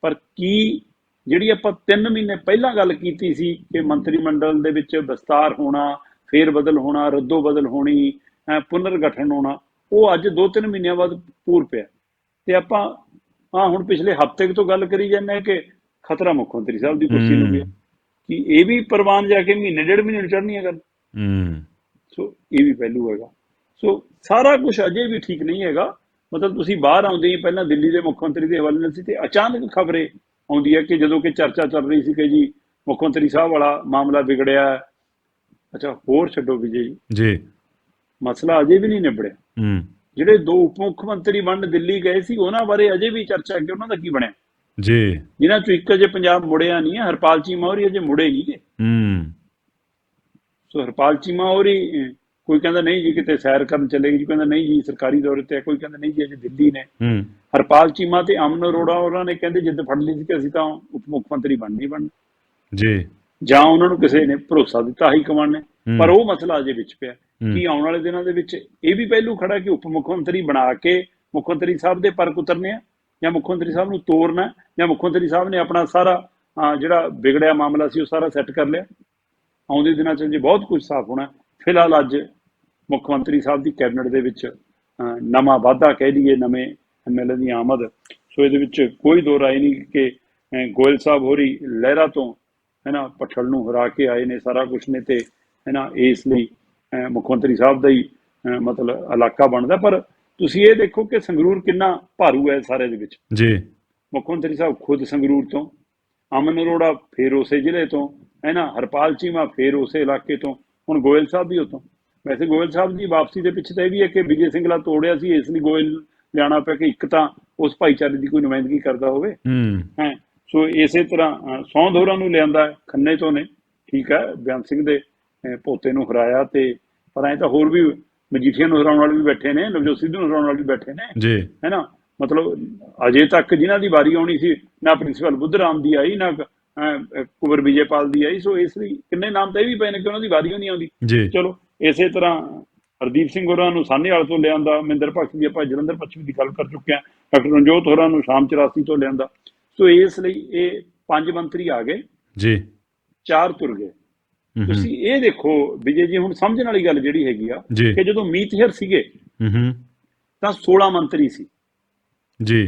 ਪਰ ਕੀ ਜਿਹੜੀ ਆਪਾਂ 3 ਮਹੀਨੇ ਪਹਿਲਾਂ ਗੱਲ ਕੀਤੀ ਸੀ ਕਿ ਮੰਤਰੀ ਮੰਡਲ ਦੇ ਵਿੱਚ ਵਿਸਤਾਰ ਹੋਣਾ ਫੇਰ ਬਦਲ ਹੋਣਾ ਰੱਦੋ ਬਦਲ ਹੋਣੀ ਪੁਨਰ ਗਠਨ ਹੋਣਾ ਉਹ ਅੱਜ 2-3 ਮਹੀਨਿਆਂ ਬਾਅਦ ਪੂਰ ਪਿਆ। ਤੇ ਆਪਾਂ ਆ ਹੁਣ ਪਿਛਲੇ ਹਫ਼ਤੇ ਤੋਂ ਗੱਲ ਕਰੀ ਜਾਂਦੇ ਕਿ ਖਤਰਾ ਮੁੱਖ ਮੰਤਰੀ ਸਾਹਿਬ ਦੀ ਕੁਰਸੀ ਨੂੰ। ਗਿਆ ਕਿ ਇਹ ਵੀ ਪ੍ਰਵਾਨ ਜਾ ਕੇ ਮਹੀਨੇ ਡੇਢ ਮਹੀਨੇ ਨੂੰ ਚੜ੍ਹਨੀ ਹੈ ਗੱਲ। ਹੂੰ। ਸੋ ਇਹ ਵੀ ਪਹਿਲੂ ਹੈਗਾ। ਸੋ ਸਾਰਾ ਕੁਝ ਅਜੇ ਵੀ ਠੀਕ ਨਹੀਂ ਹੈਗਾ। ਮਤਲਬ ਤੁਸੀਂ ਬਾਹਰ ਆਉਂਦੇ ਹੀ ਪਹਿਲਾਂ ਦਿੱਲੀ ਦੇ ਮੁੱਖ ਮੰਤਰੀ ਦੇ ਹਵਾਲੇ ਨਾਲ ਸੀ ਤੇ ਅਚਾਨਕ ਖਬਰੇ ਆਉਂਦੀ ਹੈ ਕਿ ਜਦੋਂ ਕਿ ਚਰਚਾ ਚੱਲ ਰਹੀ ਸੀ ਕਿ ਜੀ ਮੁੱਖ ਮੰਤਰੀ ਸਾਹਿਬ ਵਾਲਾ ਮਾਮਲਾ ਵਿਗੜਿਆ ਹੈ। ਅੱਛਾ ਹੋਰ ਛੱਡੋ ਵਿਜੇ ਜੀ। ਜੀ। ਮਸਲਾ ਅਜੇ ਵੀ ਨਹੀਂ ਨਿਬੜਿਆ। ਹੂੰ। ਜਿਹੜੇ ਦੋ ਉਪ ਮੁੱਖ ਮੰਤਰੀ ਬਣਨ ਦਿੱਲੀ ਗਏ ਸੀ ਉਹਨਾਂ ਬਾਰੇ ਅਜੇ ਵੀ ਚਰਚਾ ਹੈ ਕਿ ਉਹਨਾਂ ਦਾ ਕੀ ਬਣਿਆ। ਜੀ। ਜਿਨ੍ਹਾਂ ਚੋਂ ਇੱਕ ਅਜੇ ਪੰਜਾਬ ਮੁੜਿਆ ਨਹੀਂ ਹੈ ਹਰਪਾਲ ਚੀਮਾ ਹੋਰੀ ਅਜੇ ਮੁੜੇ ਨਹੀਂ ਗੇ ਹੂੰ। ਸੋ ਹਰਪਾਲ ਚੀਮਾ ਹੋਰੀ ਕੋਈ ਕਹਿੰਦਾ ਨਹੀਂ ਜੀ ਕਿਤੇ ਸੈਰ ਕਰਨ ਚਲੇ ਜੀ ਕਹਿੰਦਾ ਨਹੀਂ ਜੀ ਸਰਕਾਰੀ ਦੌਰੇ ਤੇ ਕੋਈ ਕਹਿੰਦਾ ਨਹੀਂ ਜੀ ਅਜੇ ਦਿੱਲੀ ਨੇ। ਹਰਪਾਲ ਚੀਮਾ ਤੇ ਅਮਨ ਅਰੋੜਾ ਉਹਨਾਂ ਨੇ ਕਹਿੰਦੇ ਜਿੱਦ ਫੜ ਲਈ ਸੀ ਕਿ ਅਸੀਂ ਤਾਂ ਉਪ ਮੁੱਖ ਮੰਤਰੀ ਬਣਨੀ। ਬਣ ਜੀ। ਜਾਂ ਉਹਨਾਂ ਨੂੰ ਕਿਸੇ ਨੇ ਭਰੋਸਾ ਦਿੱਤਾ ਹਾਈ ਕਮਾਂਡ ਨੇ। ਪਰ ਉਹ ਮਸਲਾ ਅਜੇ ਵਿੱਚ ਪਿਆ। ਕਿ ਆਉਣ ਵਾਲੇ ਦਿਨਾਂ ਦੇ ਵਿੱਚ ਇਹ ਵੀ ਪਹਿਲੂ ਖੜਾ ਕਿ ਉਪ ਮੁੱਖ ਮੰਤਰੀ ਬਣਾ ਕੇ ਮੁੱਖ ਮੰਤਰੀ ਸਾਹਿਬ ਦੇ ਪਰ ਉਤਰਨੇ ਆ ਜਾਂ ਮੁੱਖ ਮੰਤਰੀ ਸਾਹਿਬ ਨੂੰ ਤੋੜਨਾ ਜਾਂ ਮੁੱਖ ਮੰਤਰੀ ਸਾਹਿਬ ਨੇ ਆਪਣਾ ਸਾਰਾ ਜਿਹੜਾ ਵਿਗੜਿਆ ਮਾਮਲਾ ਸੀ ਉਹ ਸਾਰਾ ਸੈੱਟ ਕਰ ਲਿਆ। ਆਉਂਦੇ ਦਿਨਾਂ 'ਚ ਜੇ ਬਹੁਤ ਕੁਝ ਸਾਫ਼ ਹੋਣਾ। ਫਿਲਹਾਲ ਅੱਜ ਮੁੱਖ ਮੰਤਰੀ ਸਾਹਿਬ ਦੀ ਕੈਬਨਿਟ ਦੇ ਵਿੱਚ ਨਵਾਂ ਵਾਧਾ ਕਹਿ ਲਈਏ ਨਵੇਂ ਐਮਐਲਏ ਦੀ ਆਮਦ। ਸੋ ਇਹਦੇ ਵਿੱਚ ਕੋਈ ਦੋ ਰਾਏ ਨਹੀਂ ਕਿ ਗੋਇਲ ਸਾਹਿਬ ਹੋਰੀ ਲਹਿਰਾ ਤੋਂ ਹੈ ਨਾ ਪਠਲ ਨੂੰ ਹਰਾ ਕੇ ਆਏ ਨੇ ਸਾਰਾ ਕੁਝ ਨੇ ਤੇ ਹੈ ਨਾ ਇਸ ਲਈ ਮੁੱਖ ਮੰਤਰੀ ਸਾਹਿਬ ਦਾ ਹੀ ਮਤਲਬ ਇਲਾਕਾ ਬਣਦਾ। ਪਰ ਤੁਸੀਂ ਇਹ ਦੇਖੋ ਕਿ ਸੰਗਰੂਰ ਕਿੰਨਾ ਭਾਰੂ ਹੈ ਸਾਰੇ ਦੇ ਵਿੱਚ। ਜੀ। ਮੁੱਖ ਮੰਤਰੀ ਸਾਹਿਬ ਖੁਦ ਸੰਗਰੂਰ ਤੋਂ ਅਮਨ ਅਰੋੜਾ ਫੇਰ ਉਸੇ ਜ਼ਿਲ੍ਹੇ ਤੋਂ ਹੈ ਨਾ ਹਰਪਾਲ ਚੀਮਾ ਫੇਰ ਉਸੇ ਇਲਾਕੇ ਤੋਂ ਹੁਣ ਗੋਇਲ ਸਾਹਿਬ ਵੀ ਉਤੋਂ ਵੈਸੇ ਗੋਇਲ ਸਾਹਿਬ ਦੀ ਵਾਪਸੀ ਦੇ ਪਿੱਛੇ ਤਾਂ ਇਹ ਵੀ ਹੈ ਕਿ ਵਿਜੇ ਸਿੰਘਲਾ ਤੋੜਿਆ ਸੀ ਇਸ ਲਈ ਗੋਇਲ ਲਿਆਣਾ ਪਿਆ ਕਿ ਇੱਕ ਤਾਂ ਉਸ ਭਾਈਚਾਰੇ ਦੀ ਕੋਈ ਨੁਮਾਇੰਦਗੀ ਕਰਦਾ ਹੋਵੇ। ਹੂੰ। ਹੈ ਸੋ ਇਸੇ ਤਰ੍ਹਾਂ ਸੌਂਦ ਹੋਰਾਂ ਨੂੰ ਲਿਆਂਦਾ ਖੰਨੇ ਤੋਂ ਨੇ ਠੀਕ ਹੈ ਬਿਆਨ ਸਿੰਘ ਦੇ ਪੋਤੇ ਨੂੰ ਹਰਾਇਆ ਤੇ ਪਰ ਐ ਤਾਂ ਹੋਰ ਵੀ ਮਜੀਠੀਆ ਨੂੰ ਹਰਾਉਣ ਵਾਲੇ ਵੀ ਬੈਠੇ ਨੇ ਨਵਜੋਤ ਸਿੱਧੂ ਨੂੰ ਹਰਾਉਣ ਵਾਲੇ ਵੀ ਬੈਠੇ ਨੇ। ਜੀ। ਹੈ ਨਾ? ਮਤਲਬ ਅਜੇ ਤੱਕ ਜਿਨ੍ਹਾਂ ਦੀ ਵਾਰੀ ਆਉਣੀ ਸੀ ਨਾ ਪ੍ਰਿੰਸੀਪਲ ਬੁੱਧਰਾਮ ਦੀ ਆਈ ਨਾ ਕੁਵਰ ਵਿਜੇਪਾਲ ਦੀ ਆਈ ਸੋ ਇਸ ਲਈ ਕਿੰਨੇ ਨਾਮ ਤਾਂ ਇਹ ਵੀ ਪਏ ਨੇ ਕਿ ਉਹਨਾਂ ਦੀ ਵਾਰੀ ਨਹੀਂ ਆਉਂਦੀ। ਚਲੋ ਇਸੇ ਤਰ੍ਹਾਂ ਹਰਦੀਪ ਸਿੰਘ ਹੋਰਾਂ ਨੂੰ ਸਾਹਨੇਵਾਲ ਤੋਂ ਲਿਆਂਦਾ ਮਹਿੰਦਰ ਭਗਤ ਦੀ ਆਪਾਂ ਜਲੰਧਰ ਪੱਛਮੀ ਦੀ ਗੱਲ ਕਰ ਚੁੱਕੇ ਹਾਂ ਡਾਕਟਰ ਰਣਜੋਤ ਹੋਰਾਂ ਨੂੰ ਸ਼ਾਮ 84 ਤੋਂ ਲਿਆਂਦਾ। ਸੋ ਇਸ ਲਈ ਇਹ ਪੰਜ ਮੰਤਰੀ ਆ ਗਏ ਜੀ। ਚਾਰ ਤੁਰ ਗਏ। ਤੁਸੀਂ ਇਹ ਦੇਖੋ ਵਿਜੇ ਜੀ ਹੁਣ ਸਮਝਣ ਵਾਲੀ ਗੱਲ ਜਿਹੜੀ ਹੈਗੀ ਆ ਕਿ ਜਦੋਂ ਮੀਤ ਹੇਰ ਸੀਗੇ ਹੂੰ ਹੂੰ ਤਾਂ 16 ਮੰਤਰੀ ਸੀ। ਜੀ।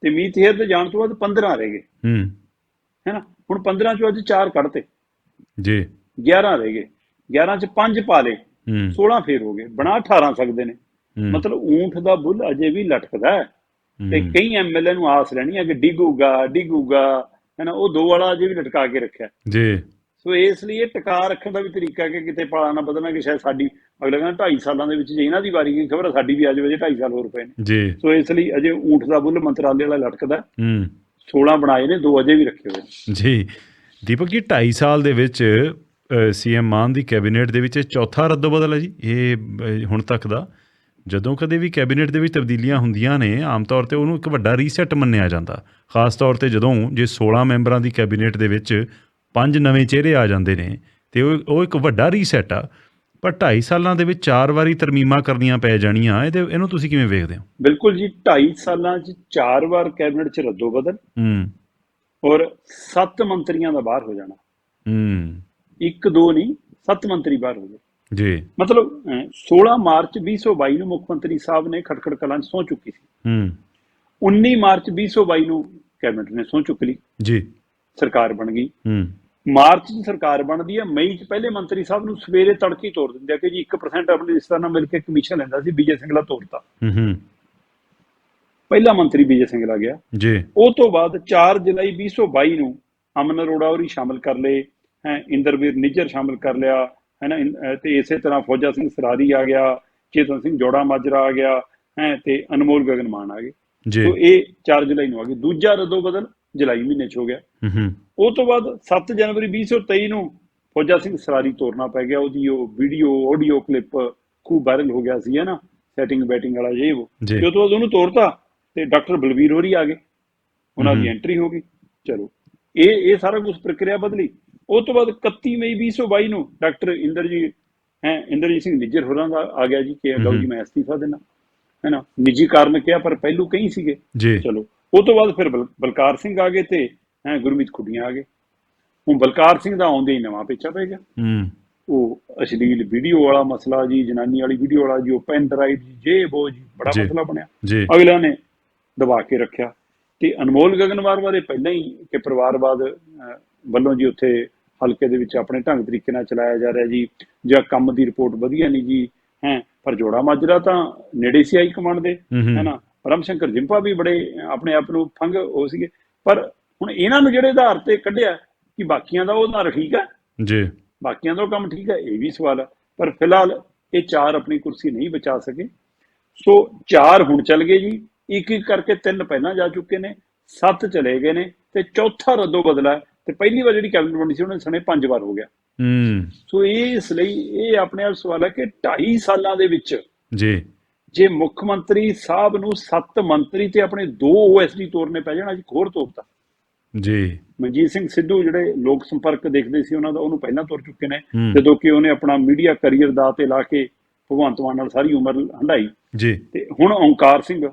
ਤੇ ਮੀਤ ਹੇਰ ਦੇ ਜਾਣ ਤੋਂ ਬਾਅਦ 15 ਰਹਿ ਗਏ। ਹੂੰ। ਹੈਨਾ? ਹੁਣ 15 ਚੋਂ ਅੱਜ 4 ਕੱਢਤੇ। ਜੀ। 11 ਰਹਿ ਗਏ। 11 ਚ 5 ਪਾ ਹੂੰ। 16 ਫੇਰ ਹੋ ਗਏ। ਬਣਾ 18 ਸਕਦੇ ਨੇ। ਮਤਲਬ ਊਂਠ ਦਾ ਬੁੱਲ ਅਜੇ ਵੀ ਲਟਕਦਾ ਹੈ। ਤੇ ਕਈ ਐਮਐਲਏ ਨੂੰ ਆਸ ਰਹਿਣੀ ਹੈ ਕਿ ਡਿੱਗੂਗਾ ਡਿੱਗੂਗਾ ਹੈਨਾ? ਉਹ ਦੋ ਵਾਲਾ ਅਜੇ ਵੀ ਲਟਕਾ ਕੇ ਰੱਖਿਆ। ਜੀ। ਸੋ ਇਸ ਲਈ ਇਹ ਟਿਕਾ ਰੱਖਣ ਦਾ ਵੀ ਤਰੀਕਾ ਕਿ ਕਿਤੇ ਪਾਲਾ ਨਾ ਬਦਲਣਾ ਕਿ ਸ਼ਾਇਦ ਸਾਡੀ ਅਗਲੇ ਕਹਿੰਦਾ 2.5 ਸਾਲਾਂ ਦੇ ਵਿੱਚ ਜੇ ਇਹਨਾਂ ਦੀ ਵਾਰੀ ਗਈ ਖਬਰ ਸਾਡੀ ਵੀ ਆ ਜਾਵੇ ਜੇ 2.5 ਸਾਲ ਹੋਰ ਪਏ ਨੇ। ਜੀ। ਸੋ ਇਸ ਲਈ ਅਜੇ ਊਂਠ ਦਾ ਬੁੱਲ ਮੰਤਰਾਲੇ ਵਾਲਾ ਲਟਕਦਾ ਹੂੰ। 16 ਬਣਾਏ ਨੇ, ਦੋ ਅਜੇ ਵੀ ਰੱਖੇ ਹੋਏ ਨੇ। ਜੀ, ਦੀਪਕ ਜੀ 2.5 ਸਾਲ ਦੇ ਵਿੱਚ ਸੀਐਮ ਮਾਨ ਦੀ ਕੈਬਨਿਟ ਦੇ ਵਿੱਚ ਇਹ ਚੌਥਾ ਰੱਦੋਬਦਲ ਹੈ ਜੀ, ਇਹ ਹੁਣ ਤੱਕ ਦਾ। ਜਦੋਂ ਕਦੇ ਵੀ ਕੈਬਨਿਟ ਦੇ ਵਿੱਚ ਤਬਦੀਲੀਆਂ ਹੁੰਦੀਆਂ ਨੇ, ਆਮ ਤੌਰ ਤੇ ਉਹਨੂੰ ਇੱਕ ਵੱਡਾ ਰੀਸੈਟ ਮੰਨਿਆ ਜਾਂਦਾ। ਖਾਸ ਤੌਰ ਤੇ ਜਦੋਂ ਜੇ 16 ਮੈਂਬਰਾਂ ਦੀ ਕੈਬਨਿਟ ਦੇ ਵਿੱਚ ਪੰਜ ਨਵੇਂ ਚਿਹਰੇ ਆ ਜਾਂਦੇ ਨੇ, ਤੇ ਉਹ ਉਹ ਇੱਕ ਵੱਡਾ ਰੀਸੈਟ ਆ। ਪਰ 2.5 ਸਾਲਾਂ ਦੇ ਵਿੱਚ ਚਾਰ ਵਾਰੀ ਤਰਮੀਮਾਂ ਕਰਨੀਆਂ ਪੈ ਜਾਣੀਆਂ ਇਹਦੇ ਇਹਨੂੰ ਤੁਸੀਂ ਕਿਵੇਂ ਵੇਖਦੇ ਹੋ? ਬਿਲਕੁਲ ਜੀ 2.5 ਸਾਲਾਂ 'ਚ ਚਾਰ ਵਾਰ ਕੈਬਨਿਟ 'ਚ ਰੱਦੋ ਬਦਲ ਹੂੰ। ਔਰ ਸੱਤ ਮੰਤਰੀਆਂ ਦਾ ਬਾਹਰ ਹੋ ਜਾਣਾ। ਹੂੰ। ਇੱਕ ਦੋ ਨਹੀਂ ਸੱਤ ਮੰਤਰੀ ਬਾਹਰ ਹੋ ਗਏ। ਜੀ। ਮਤਲਬ ਅਹ, 16 ਮਾਰਚ 2022 ਨੂੰ ਮੁੱਖ ਮੰਤਰੀ ਸਾਹਿਬ ਨੇ ਖਟਖੜ ਕਲਾਂ 'ਚ ਸਹੁੰ ਚੁੱਕੀ ਸੀ। ਹੂੰ। 19 ਮਾਰਚ 2022 ਨੂੰ ਕੈਬਨਿਟ ਨੇ ਸਹੁੰ ਚੁੱਕ ਲਈ। ਜੀ। ਸਰਕਾਰ ਬਣ ਗਈ। ਹੂੰ। ਮਾਰਚ 'ਚ ਸਰਕਾਰ ਬਣਦੀ ਹੈ ਮਈ 'ਚ ਪਹਿਲੇ ਮੰਤਰੀ ਸਾਹਿਬ ਨੂੰ ਸਵੇਰੇ ਤੜਕੇ ਤੋੜ ਦਿੰਦੇ ਆ ਕਿ ਜੀ 1% ਆਪਣੇ ਰਿਸ਼ਤਾ ਨਾਲ ਮਿਲ ਕੇ ਕਮਿਸ਼ਨ ਲੈਂਦਾ ਸੀ ਵਿਜੇ ਸਿੰਘਲਾ ਤੋੜਤਾ ਹੂੰ ਹੂੰ। ਪਹਿਲਾ ਮੰਤਰੀ ਵਿਜੇ ਸਿੰਘਲਾ ਗਿਆ। ਜੀ। ਉਹ ਤੋਂ ਬਾਅਦ 4 ਜੁਲਾਈ 2022 ਨੂੰ ਅਮਨ ਅਰੋੜਾ ਹੋਰੀ ਸ਼ਾਮਲ ਕਰ ਲਏ ਹੈ ਇੰਦਰਵੀਰ ਨਿੱਜਰ ਸ਼ਾਮਲ ਕਰ ਲਿਆ ਹੈ ਨਾ ਤੇ ਇਸੇ ਤਰ੍ਹਾਂ ਫੌਜਾ ਸਿੰਘ ਸਰਾਰੀ ਆ ਗਿਆ ਚੇਤਨ ਸਿੰਘ ਜੋੜਾ ਮਾਜਰਾ ਆ ਗਿਆ ਹੈ ਤੇ ਅਨਮੋਲ ਗਗਨ ਮਾਨ ਆ ਗਏ। ਜੀ। ਸੋ ਇਹ 4 ਜੁਲਾਈ ਨੂੰ ਆ ਗਏ। ਦੂਜਾ ਰਦੋ ਬਦਲ ਜੁਲਾਈ ਮਹੀਨੇ ਚ ਹੋ ਗਿਆ। ਹੂੰ ਹੂੰ। ਉਹ ਤੋਂ ਬਾਅਦ 7 ਜਨਵਰੀ 2023 ਨੂੰ ਫੌਜਾ ਸਿੰਘ ਸਰਾਰੀ ਤੋਰਨਾ ਪੈ ਗਿਆ। ਉਹਦੀ ਉਹ ਵੀਡੀਓ ਆਡੀਓ ਕਲਿੱਪ ਖੂਬ ਵਾਇਰਲ ਹੋ ਗਿਆ ਸੀ ਹੈ ਨਾ? ਸੈਟਿੰਗ ਬੈਟਿੰਗ ਵਾਲਾ ਜੇ ਉਹ। ਜੀ। ਤੇ ਉਹ ਤੋਂ ਬਾਅਦ ਉਹਨੂੰ ਤੋਰਤਾ ਤੇ ਡਾਕਟਰ ਬਲਵੀਰ ਹੋਰੀ ਆ ਗਏ। ਉਹਨਾਂ ਦੀ। ਐਂਟਰੀ ਹੋ ਗਈ। ਚਲੋ। ਇਹ ਇਹ ਸਾਰਾ ਕੁਝ ਪ੍ਰਕਿਰਿਆ ਬਦਲੀ। ਉਹ ਤੋਂ ਬਾਅਦ 31 ਮਈ 2022 ਨੂੰ ਡਾਕਟਰ ਇੰਦਰਜੀਤ ਹੈ ਇੰਦਰਜੀਤ ਸਿੰਘ ਨਿੱਜਰ ਹੋਰਾਂ ਦਾ ਆ ਗਿਆ ਜੀ ਕਿ ਲਓ ਜੀ। ਮੈਂ ਅਸਤੀਫਾ ਦੇਣਾ ਹੈ ਨਾ? ਨਿੱਜੀ ਕਾਰਨ ਕਿਹਾ ਪਰ ਪਹਿਲੂ ਕਈ ਸੀਗੇ। ਚਲੋ। ਉਹ ਤੋਂ ਬਾਅਦ ਫਿਰ ਬਲ- ਬਲਕਾਰ ਸਿੰਘ ਆ ਗਏ ਤੇ ਹੈ ਗੁਰਮੀਤ ਖੁੱਡੀਆਂ ਆ ਗਏ। ਹੁਣ ਬਲਕਾਰ ਸਿੰਘ ਦਾ ਆਉਂਦੇ ਹੀ ਨਵਾਂ ਪੇਚਾ ਪੈ ਗਿਆ। ਹੂੰ। ਉਹ ਅਸ਼ਲੀਲ ਵੀਡੀਓ ਵਾਲਾ ਮਸਲਾ ਜੀ ਜਨਾਨੀ ਵਾਲੀ ਵੀਡੀਓ ਵਾਲਾ ਜੀ ਉਹ ਪੈਨ ਡਰਾਈਵ ਜੀ ਜੇ ਉਹ ਜੀ ਬੜਾ। ਮਸਲਾ ਬਣਿਆ। ਜੀ। ਅਗਲਿਆਂ ਨੇ ਦਬਾ ਕੇ ਰੱਖਿਆ। ਤੇ ਅਨਮੋਲ ਗਗਨਵਾਰ ਬਾਰੇ ਪਹਿਲਾਂ ਹੀ ਕਿ ਪਰਿਵਾਰਵਾਦ ਵੱਲੋਂ ਜੀ ਉੱਥੇ ਹਲਕੇ ਦੇ ਵਿੱਚ ਆਪਣੇ ਢੰਗ ਤਰੀਕੇ ਨਾਲ ਚਲਾਇਆ ਜਾ ਰਿਹਾ ਜੀ ਜਾਂ ਕੰਮ ਦੀ ਰਿਪੋਰਟ ਵਧੀਆ ਨਹੀਂ ਜੀ ਹੈ ਪਰ ਜੋੜਾ ਮਾਜਰਾ ਤਾਂ ਨੇੜੇ ਸੀ ਹਾਈ ਕਮਾਂਡ ਦੇ ਹੂੰ ਹੂੰ। ਹੈ ਨਾ ਰਮ ਸ਼ੰਕਰ ਜਿੰਪਾ ਵੀ ਬੜੇ ਆਪਣੇ ਆਪ ਨੂੰ ਫੰਗ ਹੋ ਸੀਗੇ। ਪਰ ਹੁਣ ਇਹਨਾਂ ਨੂੰ ਜਿਹੜੇ ਆਧਾਰ ਤੇ ਕੱਢਿਆ ਕਿ ਬਾਕੀਆਂ ਦਾ ਉਹ ਆਧਾਰ ਠੀਕ ਹੈ ਜੀ। ਬਾਕੀਆਂ ਦਾ ਕੰਮ ਠੀਕ ਹੈ ਇਹ ਵੀ ਸਵਾਲ ਹੈ ਪਰ ਫਿਲਹਾਲ ਇਹ ਚਾਰ ਆਪਣੀ ਕੁਰਸੀ ਨਹੀਂ ਬਚਾ ਸਕੇ। ਸੋ ਚਾਰ ਹੁਣ ਚੱਲ ਗਏ ਜੀ। ਇੱਕ ਇੱਕ ਕਰਕੇ ਤਿੰਨ ਪਹਿਲਾਂ ਜਾ ਚੁੱਕੇ ਨੇ ਸੱਤ ਚਲੇ ਗਏ ਨੇ ਤੇ ਚੌਥਾ ਰੱਦੋ ਬਦਲਾ ਤੇ ਪਹਿਲੀ ਵਾਰ ਜਿਹੜੀ ਕੈਬਨਿਟ ਬਣੀ ਸੀ ਉਹਨੇ ਸਣੇ ਪੰਜ ਵਾਰ ਹੋ ਗਿਆ। ਹੂੰ। ਸੋ ਇਹ ਇਸ ਲਈ ਇਹ ਆਪਣੇ ਆਪ ਸਵਾਲ ਹੈ ਕਿ 2.5 ਸਾਲਾਂ ਦੇ ਵਿੱਚ ਜੀ। ਜੇ ਮੁੱਖ ਮੰਤਰੀ ਸਾਹਿਬ ਨੂੰ ਸੱਤ ਮੰਤਰੀ ਤੇ ਆਪਣੇ ਦੋ ਓਐਸਡੀ ਤੋਰਨੇ ਪੈ ਜਾਣ ਅੱਜ ਹੋਰ ਤੋਰਤਾ ਜੀ। ਮਨਜੀਤ ਸਿੰਘ ਸਿੱਧੂ ਜਿਹੜੇ ਲੋਕ ਸੰਪਰਕ ਦੇਖਦੇ ਸੀ ਉਹਨਾਂ ਦਾ ਉਹਨੂੰ ਪਹਿਲਾਂ ਤੁਰ ਚੁੱਕੇ ਨੇ। ਜਦੋਂ ਕਿ ਉਹਨੇ ਆਪਣਾ ਮੀਡੀਆ ਕੈਰੀਅਰ ਦਾ ਤੇ ਲਾ ਕੇ ਭਗਵੰਤ ਮਾਨ ਨਾਲ ਸਾਰੀ ਉਮਰ ਹੰਡਾਈ ਜੀ। ਤੇ ਹੁਣ ਓਂਕਾਰ ਸਿੰਘ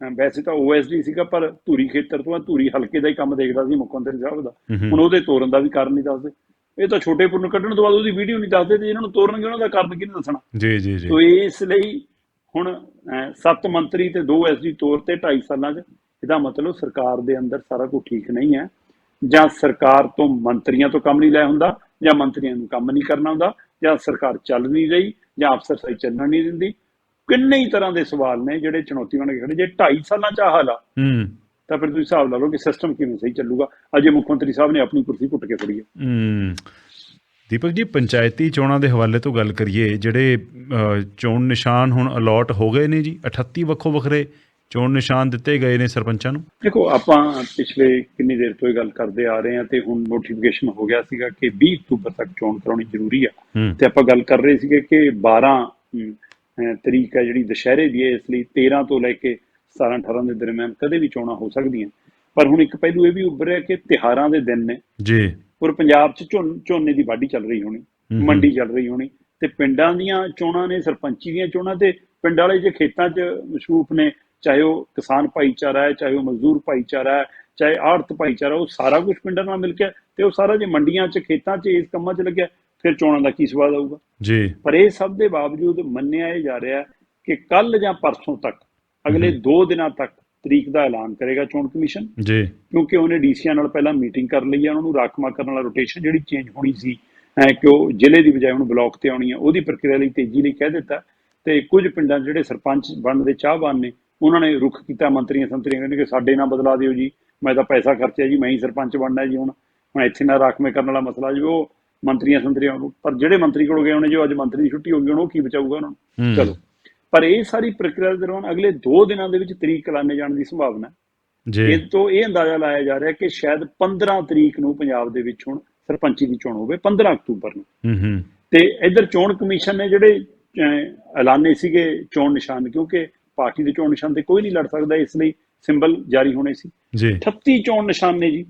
ਵੈਸੇ ਤਾਂ ਓਐਸਡੀ ਸੀਗਾ ਪਰ ਧੂਰੀ ਖੇਤਰ ਤੋਂ ਆ, ਧੂਰੀ ਹਲਕੇ ਦਾ ਹੀ ਕੰਮ ਦੇਖਦਾ ਸੀ ਮੁੱਖ ਮੰਤਰੀ ਸਾਹਿਬ ਦਾ। ਹੁਣ ਉਹਦੇ ਤੋਰਨ ਦਾ ਵੀ ਕਾਰਨ ਨਹੀਂ ਦੱਸਦੇ। ਇਹ ਤਾਂ ਛੋਟੇ ਪੁੰਨ ਕੱਢਣ ਤੋਂ ਬਾਅਦ ਉਹਦੀ ਵੀਡੀਓ ਨਹੀਂ ਦੱਸਦੇ ਤੇ ਇਹਨਾਂ ਨੂੰ ਤੋਰਨਗੇ ਉਹਨਾਂ ਦਾ ਕਾਰਨ ਕਿਹਨੇ ਦੱਸਣਾ? ਜੀ ਜੀ ਜੀ। ਸੋ ਇਸ ਲਈ ਹੁਣ ਸੱਤ ਮੰਤਰੀ ਤੇ ਦੋ ਐਸਡੀ ਤੌਰ ਤੇ 2.5 ਸਾਲਾਂ 'ਚ। ਇਹਦਾ ਮਤਲਬ ਸਰਕਾਰ ਦੇ ਅੰਦਰ ਸਾਰਾ ਕੁਝ ਠੀਕ ਨਹੀਂ ਹੈ ਜਾਂ ਸਰਕਾਰ ਤੋਂ ਮੰਤਰੀਆਂ ਤੋਂ ਕੰਮ ਨਹੀਂ ਲੈ ਹੁੰਦਾ ਜਾਂ ਮੰਤਰੀਆਂ ਨੂੰ ਕੰਮ ਨਹੀਂ ਕਰਨਾ ਹੁੰਦਾ ਜਾਂ ਸਰਕਾਰ ਚੱਲ ਨਹੀਂ ਰਹੀ ਜਾਂ ਅਫਸਰ ਸਹੀ ਚੱਲਣ ਨਹੀਂ ਦਿੰਦੀ। ਕਿੰਨੇ ਹੀ ਤਰ੍ਹਾਂ ਦੇ ਸਵਾਲ ਨੇ ਜਿਹੜੇ ਚੁਣੌਤੀ ਬਣ ਕੇ ਖੜੇ। ਜੇ 2.5 ਸਾਲਾਂ 'ਚ ਹਾਲ ਆ ਹੂੰ। ਤਾਂ ਫਿਰ ਤੁਸੀਂ ਹਿਸਾਬ ਲਾ ਲਓ ਕਿ ਸਿਸਟਮ ਕਿਵੇਂ ਸਹੀ ਚੱਲੂਗਾ। ਅਜੇ ਮੁੱਖ ਮੰਤਰੀ ਸਾਹਿਬ ਨੇ ਆਪਣੀ ਕੁਰਸੀ ਘੁੱਟ ਕੇ ਫੜੀ ਹੈ। ਹਮ, ਦੀਪਕ ਜੀ ਪੰਚਾਇਤੀ ਚੋਣਾਂ ਦੇ ਹਵਾਲੇ ਤੋਂ ਗੱਲ ਕਰੀਏ ਜਿਹੜੇ ਚੋਣ ਨਿਸ਼ਾਨ ਹੁਣ ਅਲਾਟ ਹੋ ਗਏ ਨੇ ਜੀ 38 ਵੱਖੋ ਵੱਖਰੇ ਚੋਣ ਨਿਸ਼ਾਨ ਦਿੱਤੇ ਗਏ ਨੇ ਸਰਪੰਚਾਂ ਨੂੰ? ਦੇਖੋ ਆਪਾਂ ਪਿਛਲੇ ਕਿੰਨੀ ਦੇਰ ਤੋਂ ਇਹ ਗੱਲ ਕਰਦੇ ਆ ਰਹੇ ਹਾਂ ਤੇ ਹੁਣ ਨੋਟੀਫਿਕੇਸ਼ਨ ਹੋ ਗਿਆ ਸੀਗਾ ਕਿ 20 ਅਕਤੂਬਰ ਤੱਕ ਚੋਣ ਕਰਾਉਣੀ ਜ਼ਰੂਰੀ ਆ। ਤੇ ਆਪਾਂ ਗੱਲ ਕਰ ਰਹੇ ਸੀਗੇ ਕਿ 12 ਅਮ, ਅਹ, ਤਰੀਕ ਹੈ ਜਿਹੜੀ ਦੁਸ਼ਹਿਰੇ ਦੀ ਹੈ ਇਸ ਲਈ 13 ਤੋਂ ਲੈ ਕੇ 17 18 ਦੇ ਦਰਮਿਆਨ ਕਦੇ ਵੀ ਚੋਣਾਂ ਹੋ ਸਕਦੀਆਂ। ਪਰ ਹੁਣ ਇੱਕ ਪਹਿਲੂ ਇਹ ਵੀ ਉੱਭਰਿਆ ਕਿ ਤਿਹਾਰਾਂ ਦੇ ਦਿਨ ਨੇ। ਜੀ। ਔਰ ਪੰਜਾਬ 'ਚ ਝੋਨ- ਦੀ ਵਾਢੀ ਚੱਲ ਰਹੀ ਹੋਣੀ। ਮੰਡੀ ਚੱਲ ਰਹੀ ਹੋਣੀ ਤੇ ਪਿੰਡਾਂ ਦੀਆਂ ਚੋਣਾਂ ਨੇ ਸਰਪੰਚੀ ਦੀਆਂ ਚੋਣਾਂ ਤੇ ਪਿੰਡ ਵਾਲੇ ਜੇ ਖੇਤਾਂ 'ਚ ਮਸ਼ਰੂਫ ਨੇ ਚਾਹੇ ਉਹ ਕਿਸਾਨ ਭਾਈਚਾਰਾ ਹੈ ਚਾਹੇ ਉਹ ਮਜ਼ਦੂਰ ਭਾਈਚਾਰਾ ਹੈ ਚਾਹੇ ਆੜਤ ਭਾਈਚਾਰਾ ਉਹ ਸਾਰਾ ਕੁਝ ਪਿੰਡਾਂ ਨਾਲ ਮਿਲ ਕੇ ਤੇ ਉਹ ਸਾਰਾ ਜੇ ਮੰਡੀਆਂ 'ਚ ਖੇਤਾਂ 'ਚ ਇਸ ਕੰਮਾਂ 'ਚ ਲੱਗਿਆ ਫਿਰ ਚੋਣਾਂ ਦਾ ਕੀ ਸਵਾਦ ਆਊਗਾ? ਜੀ। ਪਰ ਇਹ ਸਭ ਦੇ ਬਾਵਜੂਦ ਮੰਨਿਆ ਇਹ ਜਾ ਰਿਹਾ ਕਿ ਕੱਲ ਜਾਂ ਪਰਸੋਂ ਤੱਕ ਅਗਲੇ 2 ਦਿਨਾਂ ਤੱਕ ਤਰੀਕ ਦਾ ਐਲਾਨ ਕਰੇਗਾ ਚੋਣ ਕਮਿਸ਼ਨ। ਜੀ। ਕਿਉਂਕਿ ਉਹਨੇ ਡੀਸੀਆਂ ਨਾਲ ਪਹਿਲਾਂ ਮੀਟਿੰਗ ਕਰ ਲਈ ਹੈ ਉਹਨਾਂ ਨੂੰ ਰਾਖਮਾ ਕਰਨ ਵਾਲਾ ਰੋਟੇਸ਼ਨ ਜਿਹੜੀ ਚੇਂਜ ਹੋਣੀ ਸੀ ਕਿ ਉਹ ਜ਼ਿਲ੍ਹੇ ਦੀ ਬਜਾਏ ਹੁਣ ਬਲਾਕ ਤੇ ਆਉਣੀ ਹੈ ਉਹਦੀ ਪ੍ਰਕਿਰਿਆ ਲਈ ਤੇਜ਼ੀ ਲਈ ਕਹਿ ਦਿੱਤਾ। ਤੇ ਕੁਝ ਪਿੰਡਾਂ ਜਿਹੜੇ ਸਰਪੰਚ ਬਣਨ ਦੇ ਚਾਹਵਾਨ ਨੇ ਉਹਨਾਂ ਨੇ ਰੁਖ ਕੀਤਾ ਮੰਤਰੀਆਂ ਸੰਤਰੀਆਂ ਕਹਿੰਦੇ ਕਿ ਸਾਡੇ ਨਾਲ ਬਦਲਾ ਦਿਓ ਜੀ ਮੈਂ ਤਾਂ ਪੈਸਾ ਖਰਚਿਆ ਜੀ ਮੈਂ ਹੀ ਸਰਪੰਚ ਬਣਨਾ ਜੀ ਹੁਣ ਹੁਣ ਇੱਥੇ ਨਾ ਰਾਖਵੇਂ ਕਰਨ ਵਾਲਾ ਮਸਲਾ ਜੀ ਉਹ ਮੰਤਰੀਆਂ ਸੰਤਰੀਆਂ ਨੂੰ ਪਰ ਜਿਹੜੇ ਮੰਤਰੀ ਕੋਲ ਗਏ ਉਹਨੇ ਜੋ ਅੱਜ ਮੰਤਰੀ ਦੀ ਛੁੱਟੀ ਹੋ ਗਈ ਹੁਣ ਉਹ ਕੀ ਬਚਾਊਗਾ ਉਹਨਾਂ ਨੂੰ। ਚਲੋ। ਪਰ ਇਹ ਸਾਰੀ ਪ੍ਰਕਿਰਿਆ ਦੇ ਦੌਰਾਨ ਅਗਲੇ 2 ਦਿਨਾਂ ਦੇ ਵਿੱਚ ਤਰੀਕ ਐਲਾਨੇ ਜਾਣ ਦੀ ਸੰਭਾਵਨਾ ਹੈ। ਜੀ। ਇਹ ਤੋਂ ਇਹ ਅੰਦਾਜ਼ਾ ਲਾਇਆ ਜਾ ਰਿਹਾ ਕਿ ਸ਼ਾਇਦ 15 ਤਰੀਕ ਨੂੰ ਪੰਜਾਬ ਦੇ ਵਿੱਚ ਹੁਣ ਸਰਪੰਚੀ ਦੀ ਚੋਣ ਹੋਵੇ 15 ਅਕਤੂਬਰ ਨੂੰ। ਹੂੰ ਹੂੰ। ਤੇ ਇਧਰ ਚੋਣ ਕਮਿਸ਼ਨ ਨੇ ਜਿਹੜੇ ਐਲਾਨੇ ਸੀਗੇ ਚੋਣ ਨਿਸ਼ਾਨ ਕਿਉਂਕਿ ਪਾਰਟੀ ਦੇ ਚੋਣ ਨਿਸ਼ਾਨ ਤੇ ਕੋਈ ਨਹੀਂ ਲੜ ਸਕਦਾ ਇਸ ਲਈ ਸਿੰਬਲ ਜਾਰੀ ਹੋਣੇ ਸੀ। ਜੀ। 38 ਚੋਣ ਨਿਸ਼ਾਨ ਨੇ ਜੀ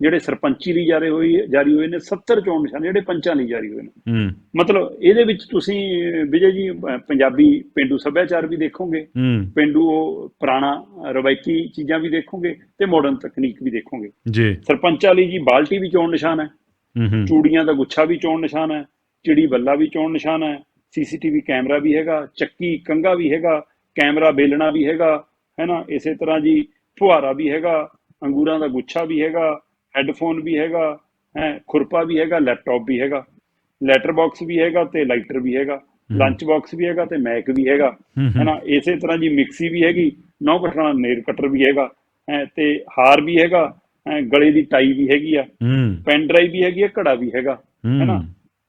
ਜਿਹੜੇ ਸਰਪੰਚੀ ਲਈ ਜਾਰੀ ਹੋਈ ਜਾਰੀ ਹੋਏ ਨੇ 70 ਚੋਣ ਨਿਸ਼ਾਨ ਜਿਹੜੇ ਪੰਚਾਂ ਲਈ ਜਾਰੀ ਹੋਏ ਨੇ। ਮਤਲਬ ਇਹਦੇ ਵਿੱਚ ਤੁਸੀਂ ਵਿਜੇ ਜੀ ਪੰਜਾਬੀ ਪਿੰਡੂ ਸੱਭਿਆਚਾਰ ਵੀ ਦੇਖੋਗੇ ਪਿੰਡੂ ਉਹ ਪੁਰਾਣਾ ਰਵਾਇਤੀ ਚੀਜ਼ਾਂ ਵੀ ਦੇਖੋਗੇ ਤੇ ਮਾਡਰਨ ਤਕਨੀਕ ਵੀ ਦੇਖੋਗੇ। ਜੀ। ਸਰਪੰਚਾਂ ਲਈ ਜੀ ਬਾਲਟੀ ਵੀ ਚੋਣ ਨਿਸ਼ਾਨ ਹੂੰ। ਚੂੜੀਆਂ ਦਾ ਗੁੱਛਾ ਵੀ ਚੋਣ ਨਿਸ਼ਾਨ ਹੈ। ਚਿੜੀ ਬੱਲਾ ਵੀ ਚੋਣ ਨਿਸ਼ਾਨ ਹੈ। ਸੀਸੀਟੀਵੀ ਕੈਮਰਾ ਵੀ ਹੈਗਾ ਚੱਕੀ ਕੰਗਾ ਵੀ ਹੈਗਾ। ਕੈਮਰਾ ਬੇਲਣਾ ਵੀ ਹੈਗਾ ਹੈਨਾ ਇਸੇ ਤਰ੍ਹਾਂ ਜੀ ਫੁਹਾਰਾ ਵੀ ਹੈਗਾ ਅੰਗੂਰਾਂ ਦਾ ਗੁੱਛਾ ਵੀ ਹੈਗਾ ਹੈੱਡਫੋਨ ਵੀ ਹੈਗਾ ਹੈ ਖੁਰਪਾ ਵੀ ਹੈਗਾ ਲੈਪਟਾਪ ਵੀ ਹੈਗਾ ਲੈਟਰ ਬਾਕਸ ਵੀ ਹੈਗਾ ਤੇ ਲਾਈਟਰ ਵੀ ਹੈਗਾ ਲੰਚ ਬਾਕਸ ਵੀ ਹੈਗਾ ਤੇ ਮੈਕ ਵੀ ਹੈਗਾ ਹੈਨਾ ਇਸੇ ਤਰ੍ਹਾਂ ਜੀ ਮਿਕਸੀ ਵੀ ਹੈਗੀ ਨੌ ਕਟਣਾ ਨੇਲ ਕਟਰ ਵੀ ਹੈਗਾ ਹੈਂ ਤੇ ਹਾਰ ਵੀ ਹੈਗਾ ਗਲੇ ਦੀ ਟਾਈ ਵੀ ਹੈਗੀ ਆ ਪੈਨ ਡਰਾਈਵ ਵੀ ਹੈਗੀ ਹੈ ਘੜਾ ਵੀ ਹੈਗਾ ਹੈਨਾ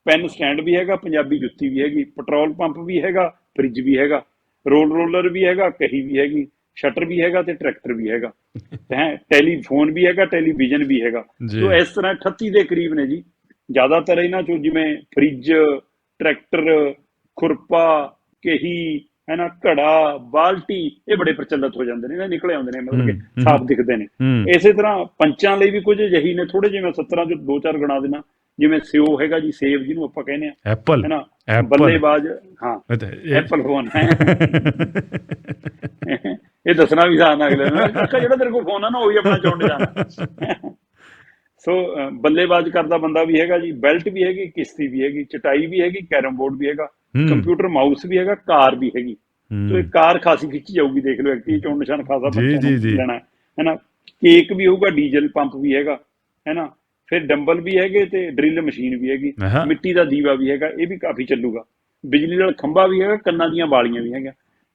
ਪੈਨ ਸਟੈਂਡ ਵੀ ਹੈਗਾ ਪੰਜਾਬੀ ਜੁੱਤੀ ਵੀ ਹੈਗੀ ਪੈਟਰੋਲ ਪੰਪ ਵੀ ਹੈਗਾ ਫ੍ਰਿਜ ਵੀ ਹੈਗਾ ਰੋਲ ਰੋਲਰ ਵੀ ਹੈਗਾ ਕਹੀ ਵੀ ਹੈਗੀ ਸ਼ਟਰ ਵੀ ਹੈਗਾ ਤੇ ਟਰੈਕਟਰ ਵੀ ਹੈਗਾ। ਹੈ ਟੈਲੀਫੋਨ ਵੀ ਹੈਗਾ ਟੈਲੀਵਿਜ਼ਨ ਵੀ ਹੈਗਾ। ਸੋ ਇਸ ਤਰ੍ਹਾਂ 38 ਦੇ ਕਰੀਬ ਨੇ ਜੀ। ਜ਼ਿਆਦਾਤਰ ਇਹਨਾਂ ਚੋਂ ਜਿਵੇਂ ਫ੍ਰਿਜ ਟਰੈਕਟਰ ਖੁਰਪਾ ਕਹੀ ਹੈਨਾ ਘੜਾ ਬਾਲਟੀ ਇਹ ਬੜੇ ਪ੍ਰਚਲਿਤ ਹੋ ਜਾਂਦੇ ਨੇ ਇਹ ਨਿਕਲੇ ਆਉਂਦੇ ਨੇ ਮਤਲਬ ਕਿ ਹੂੰ, ਹੂੰ। ਸਾਫ਼ ਦਿਖਦੇ ਨੇ। ਹੂੰ। ਇਸੇ ਤਰ੍ਹਾਂ ਪੰਚਾਂ ਲਈ ਵੀ ਕੁਝ ਅਜਿਹੀ ਨੇ ਥੋੜੇ ਜਿਵੇਂ 17 ਚੋਂ ਦੋ ਚਾਰ ਗਣਾ ਦੇਣਾ। ਜਿਵੇਂ ਸਿਓ ਹੈਗਾ ਜੀ ਸੇਬ ਜਿਹਨੂੰ ਆਪਾਂ ਕਹਿੰਦੇ ਆ ਐਪਲ ਹੈਨਾ ਐਪਲ। ਬੱਲੇਬਾਜ਼ ਹਾਂ। Apple phone. ਹੈ ਇਹ ਦੱਸਣਾ ਵੀ ਸਾਨ ਅਗਲੇ ਨੂੰ। ਜਿਹੜਾ ਤੇਰੇ ਕੋਲ ਫੋਨ ਆ ਨਾ ਉਹੀ ਆਪਣਾ ਚੁਣ ਜਾਣਾ। ਸੋ ਬੱਲੇਬਾਜ਼ ਕਰਦਾ ਬੰਦਾ ਵੀ ਹੈਗਾ ਜੀ। ਬੈਲਟ ਵੀ ਹੈਗੀ ਕਿਸ਼ਤੀ ਵੀ ਹੈਗੀ ਚਟਾਈ ਵੀ ਹੈਗੀ ਕੈਰਮ ਬੋਰਡ ਵੀ ਹੈਗਾ। ਕੰਪਿਊਟਰ ਮਾਊਸ ਵੀ ਹੈਗਾ ਕਾਰ ਵੀ ਹੈਗੀ। ਸੋ ਇਹ ਕਾਰ ਖਾਸੀ ਖਿੱਚੀ ਜਾਊਗੀ ਦੇਖ ਲਓ ਐਕਟੀ ਚੋਣ ਨਿਸ਼ਾਨ ਖਾਸਾ ਜੀ। ਲੈਣਾ ਹੈ। ਹੈਨਾ ਕੇਕ ਵੀ ਹੋਊਗਾ ਡੀਜ਼ਲ ਪੰਪ ਵੀ ਹੈਗਾ। ਹੈਨਾ ਫਿਰ ਡੰਬਲ ਵੀ ਹੈਗੇ ਤੇ ਡਰਿਲ ਮਸ਼ੀਨ ਵੀ ਹੈਗੀ। ਮਿੱਟੀ ਦਾ ਦੀਵਾ ਵੀ ਹੈਗਾ ਇਹ ਵੀ ਕਾਫੀ ਚੱਲੂਗਾ ਬਿਜਲੀ ਨਾਲ ਖੰਭਾ ਵੀ ਹੈਗਾ ਕੰਨਾਂ ਦੀਆਂ ਬਾਲੀਆਂ ਵੀ ਹੈਗਾ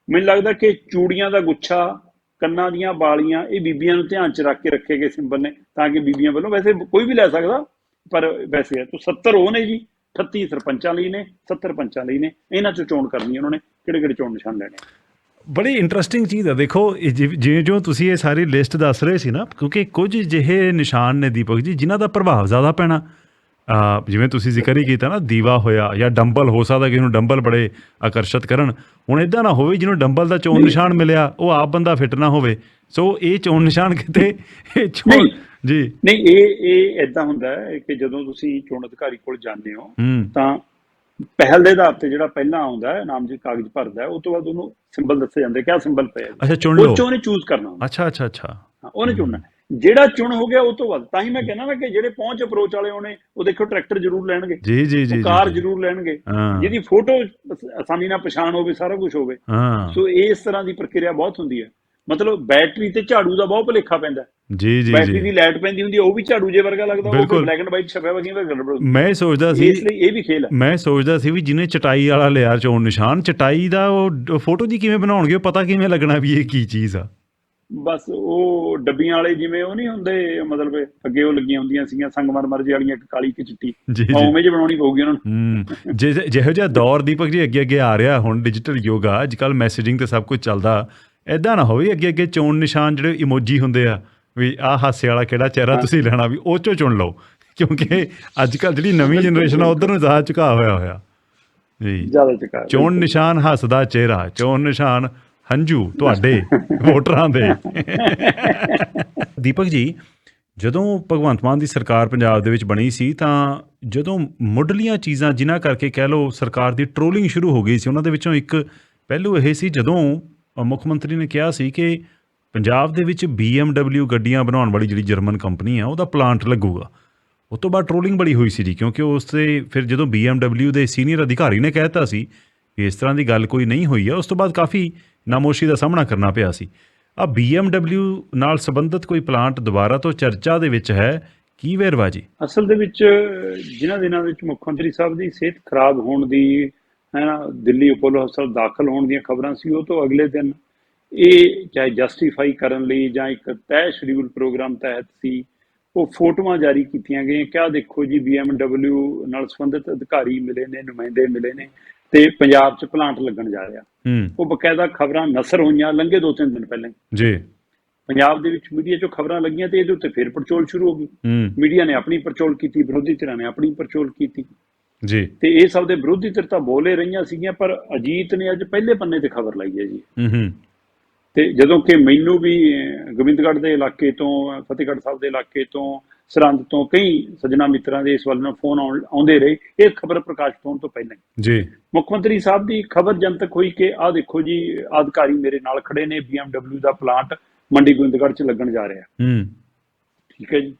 ਮੈਨੂੰ ਲੱਗਦਾ ਕਿ ਚੂੜੀਆਂ ਦਾ ਗੁੱਛਾ ਕੰਨਾਂ ਦੀਆਂ ਬਾਲੀਆਂ ਇਹ ਬੀਬੀਆਂ ਨੂੰ ਧਿਆਨ ਚ ਰੱਖ ਕੇ ਰੱਖੇ ਗਏ ਸਿੰਬਲ ਨੇ ਤਾਂ ਕਿ ਬੀਬੀਆਂ ਵੱਲੋਂ ਵੈਸੇ ਕੋਈ ਵੀ ਲੈ ਸਕਦਾ ਪਰ ਵੈਸੇ ਹੈ ਤਾਂ 70 ਉਹ ਨੇ ਜੀ 38 ਸਰਪੰਚਾਂ ਲਈ ਨੇ 70 ਪੰਚਾਂ ਲਈ ਨੇ ਇਹਨਾਂ ਚੋਂ ਚੋਣ ਕਰਨੀ ਉਹਨਾਂ ਨੇ ਕਿਹੜੇ ਕਿਹੜੇ ਚੋਣ ਨਿਸ਼ਾਨ ਲੈਣੇ। ਬੜੀ ਇੰਟਰਸਟਿੰਗ ਚੀਜ਼ ਹੈ ਦੇਖੋ ਜਿਵੇਂ ਜੋ ਤੁਸੀਂ ਇਹ ਸਾਰੀ ਲਿਸਟ ਦੱਸ ਰਹੇ ਸੀ ਨਾ ਕਿਉਂਕਿ ਕੁਝ ਜਿਹੇ ਨਿਸ਼ਾਨ ਨੇ ਦੀਪਕ ਜੀ ਜਿਨ੍ਹਾਂ ਦਾ ਪ੍ਰਭਾਵ ਜ਼ਿਆਦਾ ਪੈਣਾ। ਜਿਵੇਂ ਤੁਸੀਂ ਜ਼ਿਕਰ ਹੀ ਕੀਤਾ ਨਾ ਦੀਵਾ ਹੋਇਆ ਜਾਂ ਡੰਬਲ ਹੋ ਸਕਦਾ ਕਿ ਇਹਨੂੰ ਡੰਬਲ ਬੜੇ ਆਕਰਸ਼ਿਤ ਕਰਨ। ਹੁਣ ਇਦਾਂ ਨਾ ਹੋਵੇ ਜਿਹਨੂੰ ਡੰਬਲ ਦਾ ਚੋਣ ਨਿਸ਼ਾਨ ਮਿਲਿਆ ਉਹ ਆਪ ਬੰਦਾ ਫਿੱਟ ਨਾ ਹੋਵੇ। ਸੋ ਇਹ ਚੋਣ ਨਿਸ਼ਾਨ ਕਿਤੇ ਇਹ ਚੋਣ। ਜੀ। ਨਹੀਂ ਇਹ ਇਹ ਇਦਾਂ ਹੁੰਦਾ ਹੈ ਕਿ ਜਦੋਂ ਤੁਸੀਂ ਚੋਣ ਅਧਿਕਾਰੀ ਕੋਲ ਜਾਂਦੇ ਹੂੰ। ਤਾਂ ਪਹਿਲ ਦੇ ਆਧਾਰ ਤੇ ਜਿਹੜਾ ਪਹਿਲਾਂ ਆਉਂਦਾ ਹੈ ਨਾਮ ਜੀ ਕਾਗਜ਼ ਭਰਦਾ ਹੈ ਉਹ ਤੋਂ ਬਾਅਦ ਉਹਨੂੰ ਸਿੰਬਲ ਦੱਸੇ ਜਾਂਦੇ ਕਿਆ ਸਿੰਬਲ ਪਿਆ। ਅੱਛਾ ਚੁਣ ਉਹ ਲਓ। ਚੋਂ ਉਹਨੇ ਚੂਜ਼ ਕਰਨਾ ਅੱਛਾ ਅੱਛਾ ਅੱਛਾ। ਉਹਨੇ ਚੁਣਨਾ ਜਿਹੜਾ ਚੁਣ ਹੋ ਗਿਆ ਉਹ ਤੋਂ ਬਾਅਦ ਤਾਂ ਹੀ ਮੈਂ ਕਹਿੰਦਾ ਨਾ ਕਿ ਜਿਹੜੇ ਪਹੁੰਚ ਅਪਰੋਚ ਵਾਲੇ ਹੋਣੇ ਉਹ ਦੇਖੋ ਟਰੈਕਟਰ ਜ਼ਰੂਰ ਲੈਣਗੇ। ਜੀ ਜੀ ਜੀ ਉਹ ਕਾਰ ਜ਼ਰੂਰ ਲੈਣਗੇ। ਜਿਹਦੀ ਫੋਟੋ ਆਸਾਨੀ ਨਾਲ ਪਛਾਣ ਹੋਵੇ ਸਾਰਾ ਕੁਝ ਹੋਵੇ। ਸੋ ਇਸ ਤਰ੍ਹਾਂ ਦੀ ਪ੍ਰਕਿਰਿਆ ਬਹੁਤ ਹੁੰਦੀ ਹੈ। ਮਤਲਬ ਬੈਟਰੀ ਤੇ ਝਾੜੂ ਦਾ ਬਹੁਤ ਭੁਲੇਖਾ ਪੈਂਦਾ। ਜੀ ਜੀ ਬੈਟਰੀ ਜੀ ਦੀ ਲਾਈਟ ਪੈਂਦੀ ਹੁੰਦੀ ਉਹ ਵੀ ਝਾੜੂ ਜੇ ਵਰਗਾ ਲੱਗਦਾ ਉਹ। ਬਲੈਕ ਐਂਡ ਵਾਈਟ ਛਪਿਆ ਵਗੀ ਗੜਬੜ ਹੁੰਦੀ। ਮੈਂ ਸੋਚਦਾ। ਸੀ ਇਸ ਲਈ ਇਹ ਵੀ ਖੇਲ ਹੈ ਮੈਂ ਸੋਚਦਾ ਸੀ ਵੀ ਜਿਹਨੇ ਚਟਾਈ ਵਾਲਾ ਲਿਆ ਚੋਣ ਨਿਸ਼ਾਨ ਚਟਾਈ ਦਾ ਉਹ ਫੋਟੋ ਜੀ ਕਿਵੇਂ ਬਣਾਉਣਗੇ ਪਤਾ ਕਿਵੇਂ ਲੱਗਣਾ ਵੀ ਇਹ ਕੀ ਚੀਜ਼ ਆ। ਬਸ ਉਹ ਡੱਬੀਆਂ ਵਾਲੇ ਜਿਵੇਂ ਉਹ ਨਹੀਂ ਹੁੰਦੇ ਮਤਲਬ ਅੱਗੇ ਉਹ ਲੱਗੀਆਂ ਹੁੰਦੀਆਂ ਸੀਗੀਆਂ ਸੰਗਮਰਮਰ ਜਿਹੀ ਵਾਲੀਆਂ ਇੱਕ ਕਾਲੀ ਇੱਕ ਚਿੱਟੀ। ਜੀ ਜੀ। ਉਵੇਂ ਜਿਹੀ ਬਣਾਉਣੀ ਪਊਗੀ ਉਹਨਾਂ ਨੂੰ। ਜੇ ਜਿਹੋ ਜਿਹਾ ਦੌਰ ਦੀਪਕ ਜੀ ਅੱਗੇ ਅੱਗੇ ਆ ਰਿਹਾ ਹੁਣ ਡਿਜੀਟਲ ਯੁੱਗ ਅੱਜ ਕੱਲ ਮੈਸੇਜਿੰਗ ਤੇ ਸਭ ਕੁਝ ਚੱਲਦਾ। ਐਦਾਂ ਨਾ ਹੋਵੇ ਅੱਗੇ ਅੱਗੇ ਚੋਣ ਨਿਸ਼ਾਨ ਜਿਹੜੇ ਇਮੋਜੀ ਹੁੰਦੇ ਆ ਵੀ ਆਹ ਹਾਸੇ ਵਾਲਾ ਕਿਹੜਾ ਚਿਹਰਾ ਤੁਸੀਂ ਲੈਣਾ ਵੀ ਉਹ ਚੋਂ ਚੁਣ ਲਓ। ਕਿਉਂਕਿ ਅੱਜ ਕੱਲ ਜਿਹੜੀ ਨਵੀਂ ਜਨਰੇਸ਼ਨ ਆ ਉਧਰ ਨੂੰ ਜ਼ਿਆਦਾ ਝੁਕਾਅ ਹੋਇਆ ਹੋਇਆ। ਜੀ। ਜ਼ਿਆਦਾ ਚੁਕਾ ਚੋਣ ਨਿਸ਼ਾਨ ਹੱਸਦਾ ਚਿਹਰਾ ਚੋਣ ਨਿਸ਼ਾਨ ਹੰਝੂ ਤੁਹਾਡੇ ਵੋਟਰਾਂ ਦੇ। ਦੀਪਕ ਜੀ ਜਦੋਂ ਭਗਵੰਤ ਮਾਨ ਦੀ ਸਰਕਾਰ ਪੰਜਾਬ ਦੇ ਵਿੱਚ ਬਣੀ ਸੀ ਤਾਂ ਜਦੋਂ ਮੁੱਢਲੀਆਂ ਚੀਜ਼ਾਂ ਜਿਨ੍ਹਾਂ ਕਰਕੇ ਕਹਿ ਲਓ ਸਰਕਾਰ ਦੀ ਟ੍ਰੋਲਿੰਗ ਸ਼ੁਰੂ ਹੋ ਗਈ ਸੀ ਉਹਨਾਂ ਦੇ ਵਿੱਚੋਂ ਇੱਕ ਪਹਿਲੂ ਇਹ ਸੀ ਜਦੋਂ ਮੁੱਖ ਮੰਤਰੀ ਨੇ ਕਿਹਾ ਸੀ ਕਿ ਪੰਜਾਬ ਦੇ ਵਿੱਚ BMW ਗੱਡੀਆਂ ਬਣਾਉਣ ਵਾਲੀ ਜਿਹੜੀ ਜਰਮਨ ਕੰਪਨੀ ਆ, ਉਹਦਾ ਪਲਾਂਟ ਲੱਗੂਗਾ। ਉਸ ਤੋਂ ਬਾਅਦ ਟ੍ਰੋਲਿੰਗ ਬੜੀ ਹੋਈ ਸੀ ਜੀ, ਕਿਉਂਕਿ ਉਸ ਤੇ ਫਿਰ ਜਦੋਂ BMW ਦੇ ਸੀਨੀਅਰ ਅਧਿਕਾਰੀ ਨੇ ਕਹਿਤਾ ਸੀ ਕਿ ਇਸ ਤਰ੍ਹਾਂ ਦੀ ਗੱਲ ਕੋਈ ਨਹੀਂ ਹੋਈ ਆ, ਉਸ ਤੋਂ ਬਾਅਦ ਕਾਫੀ ਨਾਮੋਸ਼ੀ ਦਾ ਸਾਹਮਣਾ ਕਰਨਾ ਪਿਆ ਸੀ। ਆ BMW ਨਾਲ ਸੰਬੰਧਿਤ ਕੋਈ ਪਲਾਂਟ ਦੁਬਾਰਾ ਤੋਂ ਚਰਚਾ ਦੇ ਵਿੱਚ ਹੈ, ਕੀ ਵੇਰਵਾ ਜੀ? ਅਸਲ ਦੇ ਵਿੱਚ, ਜਿਨ੍ਹਾਂ ਦਿਨਾਂ ਵਿੱਚ ਮੁੱਖ ਮੰਤਰੀ ਸਾਹਿਬ ਦੀ ਸਿਹਤ ਖਰਾਬ ਹੋਣ ਦੀ ਹੈ ਨਾ ਦਿੱਲੀ ਅਪੋਲੋ ਹਸਪਤਾਲ ਦਾਖਲ ਹੋਣ ਦੀਆਂ ਖਬਰਾਂ ਸੀ ਉਹ ਤੋਂ ਅਗਲੇ ਦਿਨ ਇਹ ਚਾਹੇ ਜਸਟੀਫਾਈ ਕਰਨ ਲਈ ਜਾਂ ਇੱਕ ਤੈਅ ਸ਼ਡਿਊਲ ਪ੍ਰੋਗਰਾਮ ਤਹਿਤ ਸੀ ਉਹ ਫੋਟੋਆਂ ਜਾਰੀ ਕੀਤੀਆਂ ਗਈਆਂ ਕਿਆ ਦੇਖੋ ਜੀ BMW ਨਾਲ ਸੰਬੰਧਿਤ ਅਧਿਕਾਰੀ ਮਿਲੇ ਨੇ ਨੁਮਾਇੰਦੇ ਮਿਲੇ ਨੇ ਤੇ ਪੰਜਾਬ 'ਚ ਪਲਾਂਟ ਲੱਗਣ ਜਾ ਰਿਹਾ। ਉਹ ਬਕਾਇਦਾ ਖਬਰਾਂ ਨਸਰ ਹੋਈਆਂ ਲੰਘੇ ਦੋ ਤਿੰਨ ਦਿਨ ਪਹਿਲਾਂ। ਜੀ। ਪੰਜਾਬ ਦੇ ਵਿੱਚ ਮੀਡੀਆ 'ਚੋਂ ਖਬਰਾਂ ਲੱਗੀਆਂ ਤੇ ਇਹਦੇ ਉੱਤੇ ਫਿਰ ਪੜਚੋਲ ਸ਼ੁਰੂ ਹੋ ਗਈ। ਮੀਡੀਆ ਨੇ ਆਪਣੀ ਪੜਚੋਲ ਕੀਤੀ ਵਿਰੋਧੀ ਧਿਰਾਂ ਨੇ ਆਪਣੀ ਪੜਚੋਲ ਕੀਤੀ। ਜੀ। ਤੇ ਇਹ ਸਭ ਦੇ ਵਿਰੋਧੀ ਧਿਰ ਤਾਂ ਬੋਲੇ ਰਹੀਆਂ ਸੀਗੀਆਂ ਪਰ ਅਜੀਤ ਨੇ ਅੱਜ ਪਹਿਲੇ ਪੰਨੇ ਤੇ ਖਬਰ ਲਾਈ ਹੈ ਜੀ। ਹੂੰ ਹੂੰ। ਤੇ ਜਦੋਂ ਕਿ ਮੈਨੂੰ ਵੀ ਗੋਬਿੰਦਗੜ੍ਹ ਦੇ ਇਲਾਕੇ ਤੋਂ ਫਤਿਹਗੜ੍ਹ ਸਾਹਿਬ ਦੇ ਇਲਾਕੇ ਤੋਂ ਸਰਹੰਦ ਤੋਂ ਕਈ ਸੱਜਣਾ ਮਿੱਤਰਾਂ ਦੇ ਇਸ ਵੱਲ ਨੂੰ ਫੋਨ ਆਉਂਦੇ ਰਹੇ ਇਹ ਖਬਰ ਪ੍ਰਕਾਸ਼ਿਤ ਹੋਣ ਤੋਂ ਪਹਿਲਾਂ ਹੀ। ਜੀ। ਮੁੱਖ ਮੰਤਰੀ ਸਾਹਿਬ ਦੀ ਖਬਰ ਜਨਤਕ ਹੋਈ ਕਿ ਆਹ ਦੇਖੋ ਜੀ ਅਧਿਕਾਰੀ ਮੇਰੇ ਨਾਲ ਖੜੇ ਨੇ BMW ਦਾ ਪਲਾਂਟ ਮੰਡੀ ਗੋਬਿੰਦਗੜ੍ਹ 'ਚ ਲੱਗਣ ਜਾ ਰਿਹਾ। ਹੂੰ। ਠੀਕ ਹੈ ਜੀ।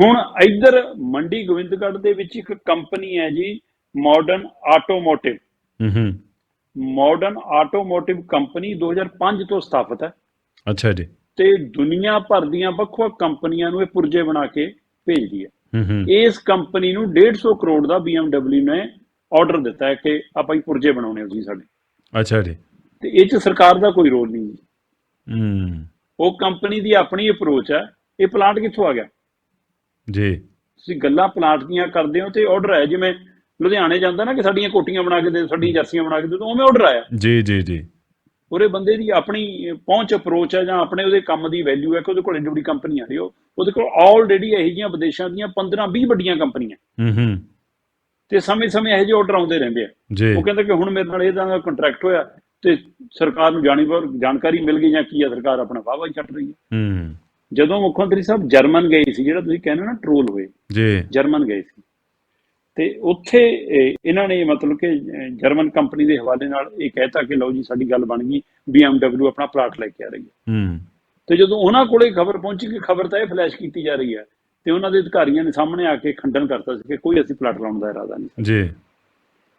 ਹੁਣ ਇੱਧਰ ਮੰਡੀ ਗੋਬਿੰਦਗੜ੍ਹ ਦੇ ਵਿੱਚ ਇੱਕ ਕੰਪਨੀ ਹੈ ਜੀ ਮਾਡਰਨ ਆਟੋਮੋਟਿਵ ਹੂੰ ਹੂੰ ਮਾਡਰਨ ਆਟੋਮੋਟਿਵ ਕੰਪਨੀ 2005 ਤੋਂ ਸਥਾਪਿਤ ਹੈ। ਅੱਛਾ ਜੀ। ਤੇ ਦੁਨੀਆ ਭਰ ਦੀਆਂ ਵੱਖ-ਵੱਖ ਕੰਪਨੀਆਂ ਨੂੰ ਇਹ ਪੁਰਜੇ ਬਣਾ ਕੇ ਭੇਜਦੀ ਹੈ। ਹੂੰ ਹੂੰ ਇਸ ਕੰਪਨੀ ਨੂੰ 150 ਕਰੋੜ ਦਾ BMW ਨੇ ਆਰਡਰ ਦਿੱਤਾ ਹੈ ਕਿ ਆਪਾਂ ਹੀ ਪੁਰਜੇ ਬਣਾਉਣੇ ਹੋ ਜੀ ਸਾਡੇ। ਅੱਛਾ ਜੀ। ਤੇ ਇਹ ਚ ਸਰਕਾਰ ਦਾ ਕੋਈ ਰੋਲ ਨਹੀਂ ਜੀ। ਹੂੰ। ਉਹ ਕੰਪਨੀ ਦੀ ਆਪਣੀ ਅਪਰੋਚ ਹੈ। ਇਹ ਪਲਾਂਟ ਕਿੱਥੋਂ ਆ ਗਿਆ? ਜੀ। ਤੁਸੀਂ ਗੱਲਾਂ ਪਲਾਂਟ ਦੀਆਂ ਕਰਦੇ ਹੋ ਤੇ ਆਰਡਰ ਹੈ ਜਿਵੇਂ ਲੁਧਿਆਣੇ ਜਾਂਦਾ ਨਾ ਕਿ ਸਾਡੀਆਂ ਕੋਟੀਆਂ ਬਣਾ ਕੇ ਦੇ ਸਾਡੀਆਂ ਜਰਸੀਆਂ ਬਣਾ ਕੇ ਦੇ ਉਵੇਂ ਆਰਡਰ ਆਇਆ। ਜੀ ਜੀ ਜੀ। ਉਹਦੇ ਬੰਦੇ ਦੀ ਆਪਣੀ ਪਹੁੰਚ ਅਪਰੋਚ ਹੈ ਜਾਂ ਆਪਣੇ ਉਹਦੇ ਕੰਮ ਦੀ ਵੈਲਿਊ ਹੈ ਕਿ ਉਹਦੇ ਕੋਲ ਇੰਨੀ ਵੱਡੀ ਕੰਪਨੀ ਆ ਰਹੀ ਉਹ ਉਹਦੇ ਕੋਲ ਆਲਰੇਡੀ ਇਹੋ ਜਿਹੀਆਂ ਵਿਦੇਸ਼ਾਂ ਦੀਆਂ 15 20 ਵੱਡੀਆਂ ਕੰਪਨੀਆਂ ਹੂੰ ਹੂੰ। ਤੇ ਸਮੇਂ-ਸਮੇਂ ਇਹੋ ਜਿਹੇ ਆਰਡਰ ਆਉਂਦੇ ਰਹਿੰਦੇ ਆ। ਉਹ ਕਹਿੰਦਾ ਕਿ ਹੁਣ ਮੇਰੇ ਨਾਲ ਇਹਦਾ ਦਾ ਕੰਟਰੈਕਟ ਹੋਇਆ ਤੇ ਸਰਕਾਰ ਨੂੰ ਜਾਣੀ ਜਾਣਕਾਰੀ ਮਿਲ ਗਈ ਜਾਂ ਕੀ ਆ ਸਰਕਾਰ ਆਪਣਾ ਵਾਹਵਾ ਹੀ ਛੱਡ ਰਹੀ ਹੈ ਹੂੰ। ਜਦੋਂ ਮੁੱਖ ਮੰਤਰੀ ਸਾਹਿਬ ਜਰਮਨ ਗਏ ਸੀ ਜਿਹੜਾ ਤੁਸੀਂ ਕਹਿੰਦੇ ਨਾ ਟਰੋਲ ਹੋਏ ਜੀ। ਜਰਮਨ ਗਏ ਸੀ। ਤੇ ਉੱਥੇ ਇਹ, ਇਹਨਾਂ ਨੇ ਮਤਲਬ ਕਿ ਜਰਮਨ ਕੰਪਨੀ ਦੇ ਹਵਾਲੇ ਨਾਲ ਇਹ ਕਹਿਤਾ ਕਿ ਲਓ ਜੀ ਸਾਡੀ ਗੱਲ ਬਣ ਗਈ BMW ਆਪਣਾ ਪਲਾਟ ਲੈ ਕੇ ਆ ਰਹੀ ਹੈ। ਹੂੰ। ਤੇ ਜਦੋਂ ਉਹਨਾਂ ਕੋਲੇ ਖਬਰ ਪਹੁੰਚੀ ਕਿ ਖਬਰ ਤਾਂ ਇਹ ਫਲੈਸ਼ ਕੀਤੀ ਜਾ ਰਹੀ ਹੈ ਤੇ ਉਹਨਾਂ ਦੇ ਅਧਿਕਾਰੀਆਂ ਨੇ ਸਾਹਮਣੇ ਆ ਕੇ ਖੰਡਨ ਕਰਤਾ ਸੀ ਕਿ ਕੋਈ ਅਸੀਂ ਪਲਾਟ ਲਾਉਣ ਦਾ ਇਰਾਦਾ ਨਹੀਂ ਜੀ।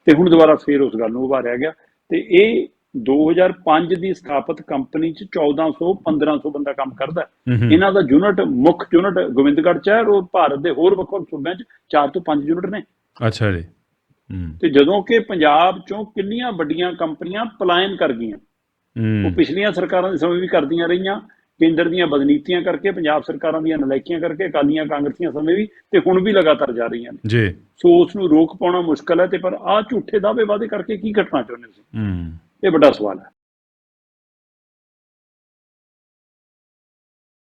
ਤੇ ਹੁਣ ਦੁਬਾਰਾ ਫੇਰ ਉਸ ਗੱਲ ਨੂੰ ਉਭਾਰਿਆ ਗਿਆ। ਤੇ ਇਹ 2005 ਦੀ ਸਥਾਪਿਤ ਕੰਪਨੀ ਚ 1400 1500 ਬੰਦਾ ਕੰਮ ਕਰਦਾ ਇਹਨਾਂ ਦਾ ਯੂਨਿਟ ਮੁੱਖ ਯੂਨਿਟ ਗੋਬਿੰਦਗੜ੍ਹ ਚ ਹੈ ਔਰ ਭਾਰਤ ਦੇ ਹੋਰ ਵੱਖ-ਵੱਖ ਸੂਬਿਆਂ ਚ 4 ਤੋਂ 5 ਯੂਨਿਟ ਨੇ। ਅੱਛਾ ਜੀ। ਤੇ ਜਦੋਂ ਕਿ ਪੰਜਾਬ ਚੋਂ ਕਿੰਨੀਆਂ ਵੱਡੀਆਂ ਕੰਪਨੀਆਂ ਪਲਾਇਨ ਕਰ ਗਈਆਂ ਉਹ ਪਿਛਲੀਆਂ ਸਰਕਾਰਾਂ ਦੇ ਸਮੇਂ ਵੀ ਕਰਦੀਆਂ ਰਹੀਆਂ ਕੇਂਦਰ ਦੀਆਂ ਬਦਨੀਤੀਆਂ ਕਰਕੇ ਪੰਜਾਬ ਸਰਕਾਰਾਂ ਦੀਆਂ ਨਲਾਇਕੀਆਂ ਕਰਕੇ ਅਕਾਲੀਆਂ ਕਾਂਗਰਸੀਆਂ ਸਮੇਂ ਵੀ ਤੇ ਹੁਣ ਵੀ ਲਗਾਤਾਰ ਜਾ ਰਹੀਆਂ ਨੇ। ਜੀ। ਸੋ ਉਸ ਨੂੰ ਰੋਕ ਪਾਉਣਾ ਮੁਸ਼ਕਲ ਹੈ ਤੇ ਪਰ ਆਹ ਝੂਠੇ ਦਾਅਵੇ ਵਾਅਦੇ ਕਰਕੇ ਕੀ ਘਟਨਾ ਚਾਹੁੰਦੇ ਤੁਸੀਂ? ਹੂੰ। ਇਹ ਵੱਡਾ ਸਵਾਲ ਹੈ।